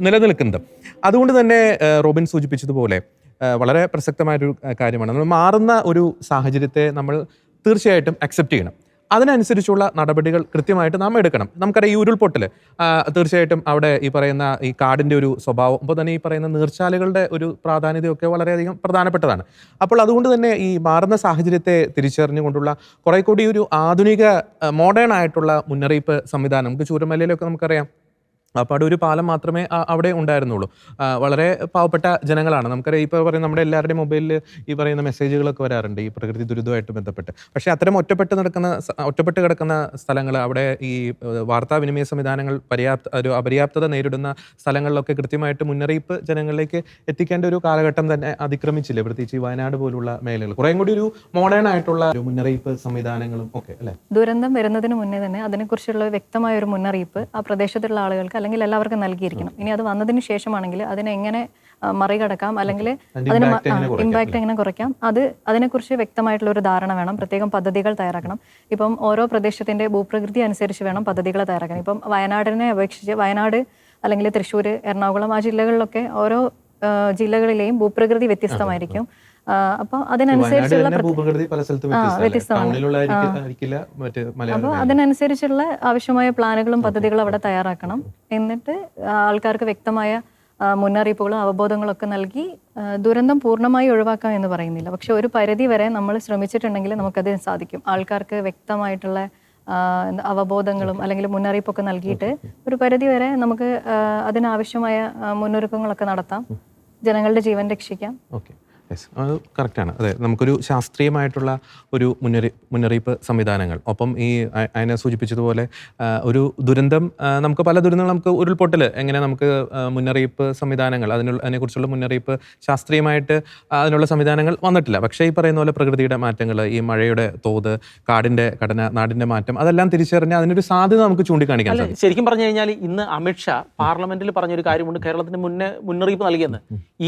നിലനിൽക്കുന്നത്. അതുകൊണ്ട് തന്നെ റോബിൻ സൂചിപ്പിച്ചതുപോലെ വളരെ പ്രസക്തമായൊരു കാര്യമാണ്. നമ്മൾ മാറുന്ന ഒരു സാഹചര്യത്തെ നമ്മൾ തീർച്ചയായിട്ടും അക്സെപ്റ്റ് ചെയ്യണം. അതിനനുസരിച്ചുള്ള നടപടികൾ കൃത്യമായിട്ട് നാം എടുക്കണം. നമുക്കറിയാം ഈ ഉരുൾപൊട്ടൽ തീർച്ചയായിട്ടും അവിടെ ഈ പറയുന്ന ഈ കാടിന്റെ ഒരു സ്വഭാവം അപ്പോൾ തന്നെ ഈ പറയുന്ന നീർച്ചാലുകളുടെ ഒരു പ്രാധാന്യതയൊക്കെ വളരെയധികം പ്രധാനപ്പെട്ടതാണ്. അപ്പോൾ അതുകൊണ്ട് തന്നെ ഈ മാറുന്ന സാഹചര്യത്തെ തിരിച്ചറിഞ്ഞുകൊണ്ടുള്ള കുറേ കൂടി ഒരു ആധുനിക മോഡേൺ ആയിട്ടുള്ള മുന്നറിയിപ്പ് സംവിധാനം നമുക്ക് ചൂരമലയിലൊക്കെ നമുക്കറിയാം. അപ്പോൾ ഒരു പാലം മാത്രമേ അവിടെ ഉണ്ടായിരുന്നുള്ളൂ. വളരെ പാവപ്പെട്ട ജനങ്ങളാണ്. നമുക്കറിയാം ഇപ്പോൾ പറയുന്ന നമ്മുടെ എല്ലാവരുടെയും മൊബൈലിൽ ഈ പറയുന്ന മെസ്സേജുകളൊക്കെ വരാറുണ്ട് ഈ പ്രകൃതി ദുരിതമായിട്ട് ബന്ധപ്പെട്ട്. പക്ഷേ അത്തരം ഒറ്റപ്പെട്ട് നടക്കുന്ന ഒറ്റപ്പെട്ട് കിടക്കുന്ന സ്ഥലങ്ങൾ അവിടെ ഈ വാർത്താവിനിമയ സംവിധാനങ്ങൾ പര്യാപ്ത ഒരു അപര്യാപ്തത നേരിടുന്ന സ്ഥലങ്ങളിലൊക്കെ കൃത്യമായിട്ട് മുന്നറിയിപ്പ് ജനങ്ങളിലേക്ക് എത്തിക്കേണ്ട ഒരു കാലഘട്ടം തന്നെ അതിക്രമിച്ചില്ലേ? പ്രത്യേകിച്ച് ഈ വയനാട് പോലുള്ള മേഖലകൾ. കുറേ കൂടി ഒരു മോഡേൺ ആയിട്ടുള്ള ഒരു മുന്നറിയിപ്പ് സംവിധാനങ്ങളും ഒക്കെ അല്ലേ? ദുരന്തം വരുന്നതിന് മുന്നേ തന്നെ അതിനെക്കുറിച്ചുള്ള വ്യക്തമായ ഒരു മുന്നറിയിപ്പ് ആ പ്രദേശത്തുള്ള ആളുകൾക്ക് അല്ലെങ്കിൽ എല്ലാവർക്കും നൽകിയിരിക്കണം. ഇനി അത് വന്നതിന് ശേഷമാണെങ്കിൽ അതിനെ എങ്ങനെ മറികടക്കാം? അല്ലെങ്കിൽ അതിന് ഇമ്പാക്റ്റ് എങ്ങനെ കുറയ്ക്കാം, അത് അതിനെക്കുറിച്ച് വ്യക്തമായിട്ടുള്ള ഒരു ധാരണ വേണം. പ്രത്യേകം പദ്ധതികൾ തയ്യാറാക്കണം. ഇപ്പം ഓരോ പ്രദേശത്തിന്റെ ഭൂപ്രകൃതി അനുസരിച്ച് വേണം പദ്ധതികൾ തയ്യാറാക്കാൻ. ഇപ്പം വയനാടിനെ അപേക്ഷിച്ച് വയനാട് അല്ലെങ്കിൽ തൃശ്ശൂർ എറണാകുളം ആ ജില്ലകളിലൊക്കെ ഓരോ ജില്ലകളിലെയും ഭൂപ്രകൃതി വ്യത്യസ്തമായിരിക്കും. അപ്പോൾ അതിനനുസരിച്ചുള്ള അപ്പോൾ അതിനനുസരിച്ചുള്ള ആവശ്യമായ പ്ലാനുകളും പദ്ധതികളും അവിടെ തയ്യാറാക്കണം. എന്നിട്ട് ആൾക്കാർക്ക് വ്യക്തമായ മുന്നറിയിപ്പുകളും അവബോധങ്ങളും ഒക്കെ നൽകി ദുരന്തം പൂർണമായി ഒഴിവാക്കാം എന്ന് പറയുന്നില്ല. പക്ഷെ ഒരു പരിധി വരെ നമ്മൾ ശ്രമിച്ചിട്ടുണ്ടെങ്കിൽ നമുക്കത് സാധിക്കും. ആൾക്കാർക്ക് വ്യക്തമായിട്ടുള്ള അവബോധങ്ങളും അല്ലെങ്കിൽ മുന്നറിയിപ്പൊക്കെ നൽകിയിട്ട് ഒരു പരിധി വരെ നമുക്ക് അതിനാവശ്യമായ മുന്നൊരുക്കങ്ങളൊക്കെ നടത്താം. ജനങ്ങളുടെ ജീവൻ രക്ഷിക്കാം. ഓക്കെ. യെസ് അത് കറക്റ്റാണ് അതെ നമുക്കൊരു ശാസ്ത്രീയമായിട്ടുള്ള ഒരു മുന്നറി മുന്നറിയിപ്പ് സംവിധാനങ്ങൾ. ഒപ്പം ഈ അതിനെ സൂചിപ്പിച്ചതുപോലെ ഒരു ദുരന്തം നമുക്ക് പല ദുരന്തങ്ങൾ നമുക്ക് ഉരുൾപൊട്ടൽ എങ്ങനെ നമുക്ക് മുന്നറിയിപ്പ് സംവിധാനങ്ങൾ അതിനുള്ള അതിനെക്കുറിച്ചുള്ള മുന്നറിയിപ്പ് ശാസ്ത്രീയമായിട്ട് അതിനുള്ള സംവിധാനങ്ങൾ വന്നിട്ടില്ല. പക്ഷേ ഈ പറയുന്ന പോലെ പ്രകൃതിയുടെ മാറ്റങ്ങൾ ഈ മഴയുടെ തോത് കാടിന്റെ ഘടന നാടിന്റെ മാറ്റം അതെല്ലാം തിരിച്ചറിഞ്ഞ് അതിനൊരു സാധ്യത നമുക്ക് ചൂണ്ടിക്കാണിക്കാൻ സാധിക്കും. ശരിക്കും പറഞ്ഞു കഴിഞ്ഞാൽ ഇന്ന് അമിത്ഷാ പാർലമെന്റിൽ പറഞ്ഞൊരു കാര്യമുണ്ട് കേരളത്തിന് മുന്നേ മുന്നറിയിപ്പ് നൽകിയെന്ന്.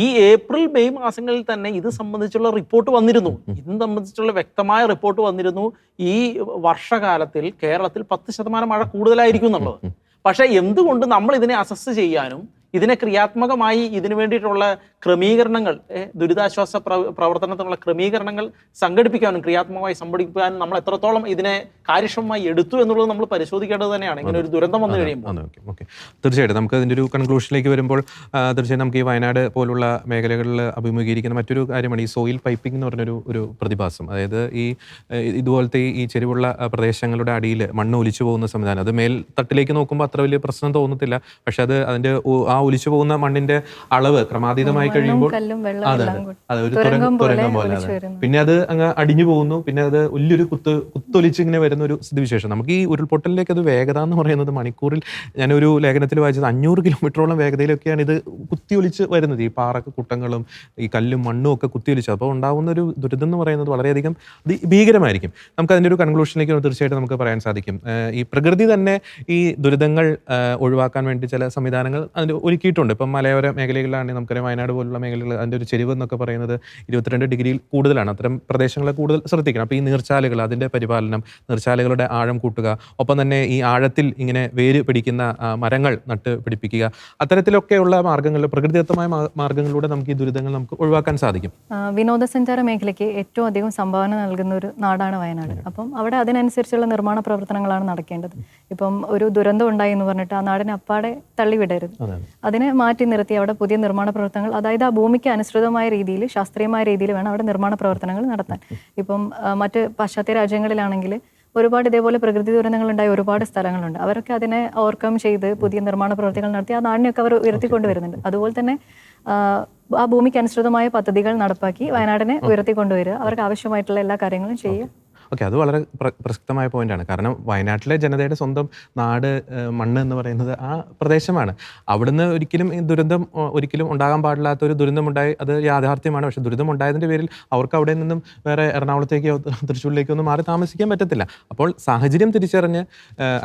ഈ ഏപ്രിൽ മെയ് മാസങ്ങളിൽ തന്നെ ഇത് സംബന്ധിച്ചുള്ള റിപ്പോർട്ട് വന്നിരുന്നു. ഇത് സംബന്ധിച്ചുള്ള വ്യക്തമായ റിപ്പോർട്ട് വന്നിരുന്നു. ഈ വർഷകാലത്തിൽ കേരളത്തിൽ പത്ത് ശതമാനം മഴ കൂടുതലായിരിക്കും എന്നുള്ളത്. പക്ഷേ എന്തുകൊണ്ട് നമ്മൾ ഇതിനെ അസസ് ചെയ്യാനും ഇതിനെ ക്രിയാത്മകമായി ഇതിനു വേണ്ടിയിട്ടുള്ള ക്രമീകരണങ്ങൾ ദുരിതാശ്വാസ പ്രവ- പ്രവർത്തനത്തിനുള്ള ക്രമീകരണങ്ങൾ സംഘടിപ്പിക്കാനും ക്രിയാത്മകമായി സംഘടിപ്പിക്കാനും നമ്മൾ എത്രത്തോളം ഇതിനെ കാര്യക്ഷമമായി എടുത്തു എന്നുള്ളത് നമ്മൾ പരിശോധിക്കേണ്ടത് തന്നെയാണ്. ഇങ്ങനെ ഒരു ദുരന്തം വന്നു കഴിയുമ്പോൾ. തീർച്ചയായിട്ടും നമുക്ക് അതിന്റെ ഒരു കൺക്ലൂഷനിലേക്ക് വരുമ്പോൾ തീർച്ചയായും നമുക്ക് ഈ വയനാട് പോലുള്ള മേഖലകളിൽ അഭിമുഖീകരിക്കുന്ന മറ്റൊരു കാര്യമാണ് ഈ സോയിൽ പൈപ്പിംഗ് എന്ന് പറഞ്ഞൊരു ഒരു പ്രതിഭാസം. അതായത് ഈ ഇതുപോലത്തെ ഈ- ചെരുവുള്ള പ്രദേശങ്ങളുടെ അടിയിൽ മണ്ണ് ഒലിച്ചു പോകുന്ന സംവിധാനം. അത് മേൽ തട്ടിലേക്ക് നോക്കുമ്പോൾ അത്ര വലിയ പ്രശ്നം തോന്നത്തില്ല. പക്ഷെ അത് അതിന്റെ ആ ഒലിച്ചു പോകുന്ന മണ്ണിന്റെ അളവ് ക്രമാതീതമായി കഴിയുമ്പോൾ അതെ അതെ. ഒരു തുരങ്കം പോലെ. പിന്നെ അത് അങ്ങ് അടിഞ്ഞു പോകുന്നു. പിന്നെ അത് വലിയൊരു കുത്ത് കുത്തൊലിച്ച് ഇങ്ങനെ വരുന്ന ഒരു സ്ഥിതിവിശേഷം. നമുക്ക് ഈ ഉരുൾപൊട്ടലിലേക്ക് അത് വേഗത എന്ന് പറയുന്നത് മണിക്കൂറിൽ ഞാനൊരു ലേഖനത്തിൽ വായിച്ചത് അഞ്ഞൂറ് കിലോമീറ്ററോളം വേഗതയിലൊക്കെയാണ് ഇത് കുത്തിയൊലിച്ച് വരുന്നത്. ഈ പാറക്കുട്ടങ്ങളും ഈ കല്ലും മണ്ണും ഒക്കെ കുത്തിയൊലിച്ച്. അപ്പോൾ ഉണ്ടാകുന്ന ഒരു ദുരിതം എന്ന് പറയുന്നത് വളരെയധികം ഭീകരമായിരിക്കും. നമുക്ക് അതിന്റെ ഒരു കൺക്ലൂഷനിലേക്ക് തീർച്ചയായിട്ടും നമുക്ക് പറയാൻ സാധിക്കും. ഈ പ്രകൃതി തന്നെ ഈ ദുരിതങ്ങൾ ഒഴിവാക്കാൻ വേണ്ടി ചില സംവിധാനങ്ങൾ അതിന് ഒരുക്കിയിട്ടുണ്ട്. ഇപ്പം മലയോര മേഖലകളിലാണെങ്കിൽ നമുക്കറിയാം വയനാട് പോലുള്ള മേഖലകൾ അതിന്റെ ഒരു ചെരിവ് എന്നൊക്കെ പറയുന്നത് ഇരുപത്തിരണ്ട് ഡിഗ്രിയിൽ കൂടുതലാണ്. അത്തരം പ്രദേശങ്ങളെ കൂടുതൽ ശ്രദ്ധിക്കണം. അപ്പോൾ ഈ നീർച്ചാലുകൾ അതിന്റെ പരിപാലനം നീർച്ചാലുകളുടെ ആഴം കൂട്ടുക ഒപ്പം തന്നെ ഈ ആഴത്തിൽ ഇങ്ങനെ വേര് പിടിക്കുന്ന മരങ്ങൾ നട്ട് പിടിപ്പിക്കുക അത്തരത്തിലൊക്കെയുള്ള മാർഗങ്ങൾ പ്രകൃതിദത്തമായ മാർഗങ്ങളിലൂടെ നമുക്ക് ഈ ദുരിതങ്ങൾ നമുക്ക് ഒഴിവാക്കാൻ സാധിക്കും. വിനോദസഞ്ചാര മേഖലയ്ക്ക് ഏറ്റവും അധികം സംഭാവന നൽകുന്ന ഒരു നാടാണ് വയനാട്. അപ്പം അവിടെ അതിനനുസരിച്ചുള്ള നിർമ്മാണ പ്രവർത്തനങ്ങളാണ് നടക്കേണ്ടത്. ഇപ്പം ഒരു ദുരന്തം ഉണ്ടായി എന്ന് പറഞ്ഞിട്ട് ആ നാടിനെ അപ്പാടെ തള്ളിവിടരുത്. അതെ അതിനെ മാറ്റി നിർത്തി അവിടെ പുതിയ നിർമ്മാണ പ്രവർത്തനങ്ങൾ അതായത് ആ ഭൂമിക്ക് അനുസൃതമായ രീതിയിൽ ശാസ്ത്രീയമായ രീതിയിൽ വേണം അവിടെ നിർമ്മാണ പ്രവർത്തനങ്ങൾ നടത്താൻ. ഇപ്പം മറ്റ് പാശ്ചാത്യ രാജ്യങ്ങളിലാണെങ്കിൽ ഒരുപാട് ഇതേപോലെ പ്രകൃതി ദുരന്തങ്ങൾ ഉണ്ടായ ഒരുപാട് സ്ഥലങ്ങളുണ്ട്. അവരൊക്കെ അതിനെ ഓവർകം ചെയ്ത് പുതിയ നിർമ്മാണ പ്രവർത്തികൾ നടത്തി ആ നാടിനെയൊക്കെ അവർ ഉയർത്തിക്കൊണ്ടുവരുന്നുണ്ട്. അതുപോലെ തന്നെ ആ ഭൂമിക്ക് അനുസൃതമായ പദ്ധതികൾ നടപ്പാക്കി വയനാടിനെ ഉയർത്തിക്കൊണ്ടുവരിക. അവർക്ക് ആവശ്യമായിട്ടുള്ള എല്ലാ കാര്യങ്ങളും ചെയ്യുക ഓക്കെ അത് വളരെ പ്ര പ്രസക്തമായ പോയിന്റാണ്. കാരണം വയനാട്ടിലെ ജനതയുടെ സ്വന്തം നാട് മണ്ണ് എന്ന് പറയുന്നത് ആ പ്രദേശമാണ്. അവിടുന്ന് ഒരിക്കലും ദുരന്തം ഒരിക്കലും ഉണ്ടാകാൻ പാടില്ലാത്ത ഒരു ദുരന്തം ഉണ്ടായി അത് യാഥാർത്ഥ്യമാണ്. പക്ഷെ ദുരിതം ഉണ്ടായതിന്റെ പേരിൽ അവർക്ക് അവിടെ നിന്നും വേറെ എറണാകുളത്തേക്കോ തൃശ്ശൂരിലേക്കോ ഒന്നും മാറി താമസിക്കാൻ പറ്റത്തില്ല. അപ്പോൾ സാഹചര്യം തിരിച്ചറിഞ്ഞ്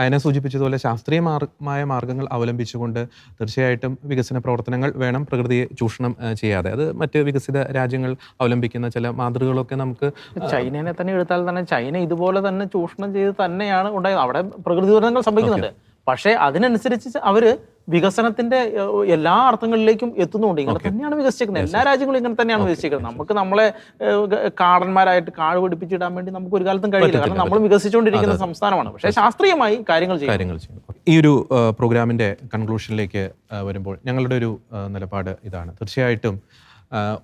അതിനെ സൂചിപ്പിച്ചതുപോലെ ശാസ്ത്രീയമായ മാർഗങ്ങൾ അവലംബിച്ചുകൊണ്ട് തീർച്ചയായിട്ടും വികസന പ്രവർത്തനങ്ങൾ വേണം പ്രകൃതിയെ ചൂഷണം ചെയ്യാതെ. അത് മറ്റ് വികസിത രാജ്യങ്ങൾ അവലംബിക്കുന്ന ചില മാതൃകകളൊക്കെ നമുക്ക് ചൈനനെ തന്നെ എടുത്താൽ തന്നെ ചൈന ഇതുപോലെ തന്നെ ചൂഷണം ചെയ്ത് തന്നെയാണ് ഉണ്ടായത്. അവിടെ പ്രകൃതി ദുരന്തങ്ങൾ സംഭവിക്കുന്നുണ്ട്. പക്ഷേ അതിനനുസരിച്ച് അവർ വികസനത്തിന്റെ എല്ലാ അർത്ഥങ്ങളിലേക്കും എത്തുന്നുണ്ട്. ഇങ്ങനെ തന്നെയാണ് വികസിച്ചിരിക്കുന്നത്. എല്ലാ രാജ്യങ്ങളും ഇങ്ങനെ തന്നെയാണ് വികസിച്ചിരിക്കുന്നത്. നമുക്ക് നമ്മളെ കാടന്മാരായിട്ട് കാട് പിടിപ്പിച്ചിടാൻ വേണ്ടി നമുക്ക് ഒരു കാലത്തും കഴിയില്ല. കാരണം നമ്മൾ വികസിച്ചുകൊണ്ടിരിക്കുന്ന സംസ്ഥാനമാണ്. പക്ഷേ ശാസ്ത്രീയമായി കാര്യങ്ങൾ ചെയ്യും ഈ ഒരു പ്രോഗ്രാമിന്റെ കൺക്ലൂഷനിലേക്ക് വരുമ്പോൾ ഞങ്ങളുടെ ഒരു നിലപാട് ഇതാണ്. തീർച്ചയായിട്ടും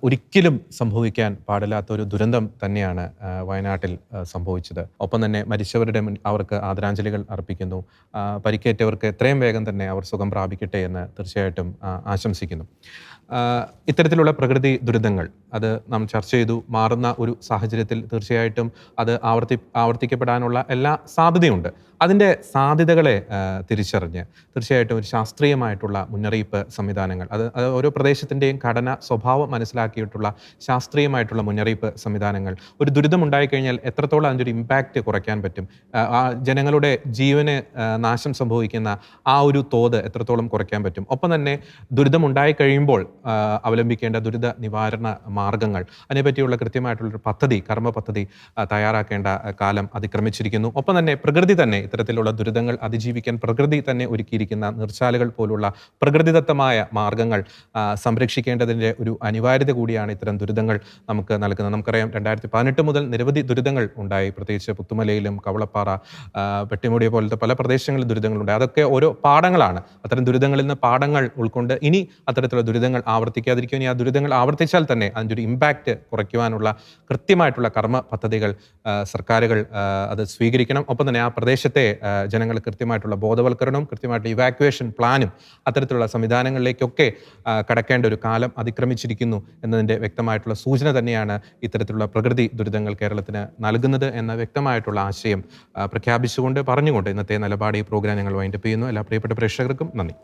ഒരിക്കലും സംഭവിക്കാൻ പാടില്ലാത്ത ഒരു ദുരന്തം തന്നെയാണ് വയനാട്ടിൽ സംഭവിച്ചത്. ഒപ്പം തന്നെ മരിച്ചവരുടെ അവർക്ക് ആദരാഞ്ജലികൾ അർപ്പിക്കുന്നു. പരിക്കേറ്റവർക്ക് എത്രയും വേഗം തന്നെ അവർ സുഖം പ്രാപിക്കട്ടെ എന്ന് തീർച്ചയായിട്ടും ആശംസിക്കുന്നു. ഇത്തരത്തിലുള്ള പ്രകൃതി ദുരിതങ്ങൾ അത് നാം ചർച്ച ചെയ്തു. മാറുന്ന ഒരു സാഹചര്യത്തിൽ തീർച്ചയായിട്ടും അത് ആവർത്തി ആവർത്തിക്കപ്പെടാനുള്ള എല്ലാ സാധ്യതയുണ്ട്. അതിന്റെ സാധ്യതകളെ തിരിച്ചറിഞ്ഞ് തീർച്ചയായിട്ടും ഒരു ശാസ്ത്രീയമായിട്ടുള്ള മുന്നറിയിപ്പ് സംവിധാനങ്ങൾ അത് ഓരോ പ്രദേശത്തിന്റെയും ഘടന സ്വഭാവം മനസ്സിലാക്കിയിട്ടുള്ള ശാസ്ത്രീയമായിട്ടുള്ള മുന്നറിയിപ്പ് സംവിധാനങ്ങൾ. ഒരു ദുരിതം ഉണ്ടായിക്കഴിഞ്ഞാൽ എത്രത്തോളം അതിന്റെ ഒരു ഇമ്പാക്റ്റ് കുറയ്ക്കാൻ പറ്റും? ആ, ജനങ്ങളുടെ ജീവന് നാശം സംഭവിക്കുന്ന ആ ഒരു തോത് എത്രത്തോളം കുറയ്ക്കാൻ പറ്റും? ഒപ്പം തന്നെ ദുരിതം ഉണ്ടായിക്കഴിയുമ്പോൾ കഴിയുമ്പോൾ അവലംബിക്കേണ്ട ദുരിത നിവാരണ മാർഗങ്ങൾ അതിനെപ്പറ്റിയുള്ള കൃത്യമായിട്ടുള്ളൊരു പദ്ധതി കർമ്മ പദ്ധതി തയ്യാറാക്കേണ്ട കാലം അതിക്രമിച്ചിരിക്കുന്നു. ഒപ്പം തന്നെ പ്രകൃതി തന്നെ ഇത്തരത്തിലുള്ള ദുരിതങ്ങൾ അതിജീവിക്കാൻ പ്രകൃതി തന്നെ ഒരുക്കിയിരിക്കുന്ന നിർച്ചാലുകൾ പോലുള്ള പ്രകൃതിദത്തമായ മാർഗങ്ങൾ സംരക്ഷിക്കേണ്ടതിന്റെ ഒരു അനിവാര്യത കൂടിയാണ് ഇത്തരം ദുരിതങ്ങൾ നമുക്ക് നൽകുന്നത്. നമുക്കറിയാം രണ്ടായിരത്തി പതിനെട്ട് മുതൽ നിരവധി ദുരിതങ്ങൾ ഉണ്ടായി. പ്രത്യേകിച്ച് പുത്തുമലയിലും കവളപ്പാറ പെട്ടിമുടിയെ പോലത്തെ പല പ്രദേശങ്ങളിലും ദുരിതങ്ങളുണ്ട്. അതൊക്കെ ഓരോ പാഠങ്ങളാണ്. അത്തരം ദുരിതങ്ങളിൽ നിന്ന് പാഠങ്ങൾ ഉൾക്കൊണ്ട് ഇനി അത്തരത്തിലുള്ള ദുരിതങ്ങൾ ആവർത്തിക്കാതിരിക്കും ഇനി ആ ദുരിതങ്ങൾ ആവർത്തിച്ചാൽ തന്നെ അതിന്റെ ഒരു ഇമ്പാക്റ്റ് കുറയ്ക്കുവാനുള്ള കൃത്യമായിട്ടുള്ള കർമ്മ പദ്ധതികൾ സർക്കാരുകൾ അത് സ്വീകരിക്കണം. ഒപ്പം തന്നെ ആ പ്രദേശത്തെ ജനങ്ങൾ കൃത്യമായിട്ടുള്ള ബോധവൽക്കരണവും കൃത്യമായിട്ടുള്ള ഇവാക്യുവേഷൻ പ്ലാനും അത്തരത്തിലുള്ള സംവിധാനങ്ങളിലേക്കൊക്കെ കടക്കേണ്ട ഒരു കാലം അതിക്രമിച്ചിരിക്കുന്നു. എന്നതിന്റെ വ്യക്തമായിട്ടുള്ള സൂചന തന്നെയാണ് ഇത്തരത്തിലുള്ള പ്രകൃതി ദുരിതങ്ങൾ കേരളത്തിന് നൽകുന്നത് എന്ന വ്യക്തമായിട്ടുള്ള ആശയം പ്രഖ്യാപിച്ചുകൊണ്ട് പറഞ്ഞുകൊണ്ട് ഇന്നത്തെ നിലപാട് ഈ പ്രോഗ്രാം ഞങ്ങൾ വൈൻഡപ്പ് ചെയ്യുന്നു. എല്ലാ പ്രിയപ്പെട്ട പ്രേക്ഷകർക്കും നന്ദി.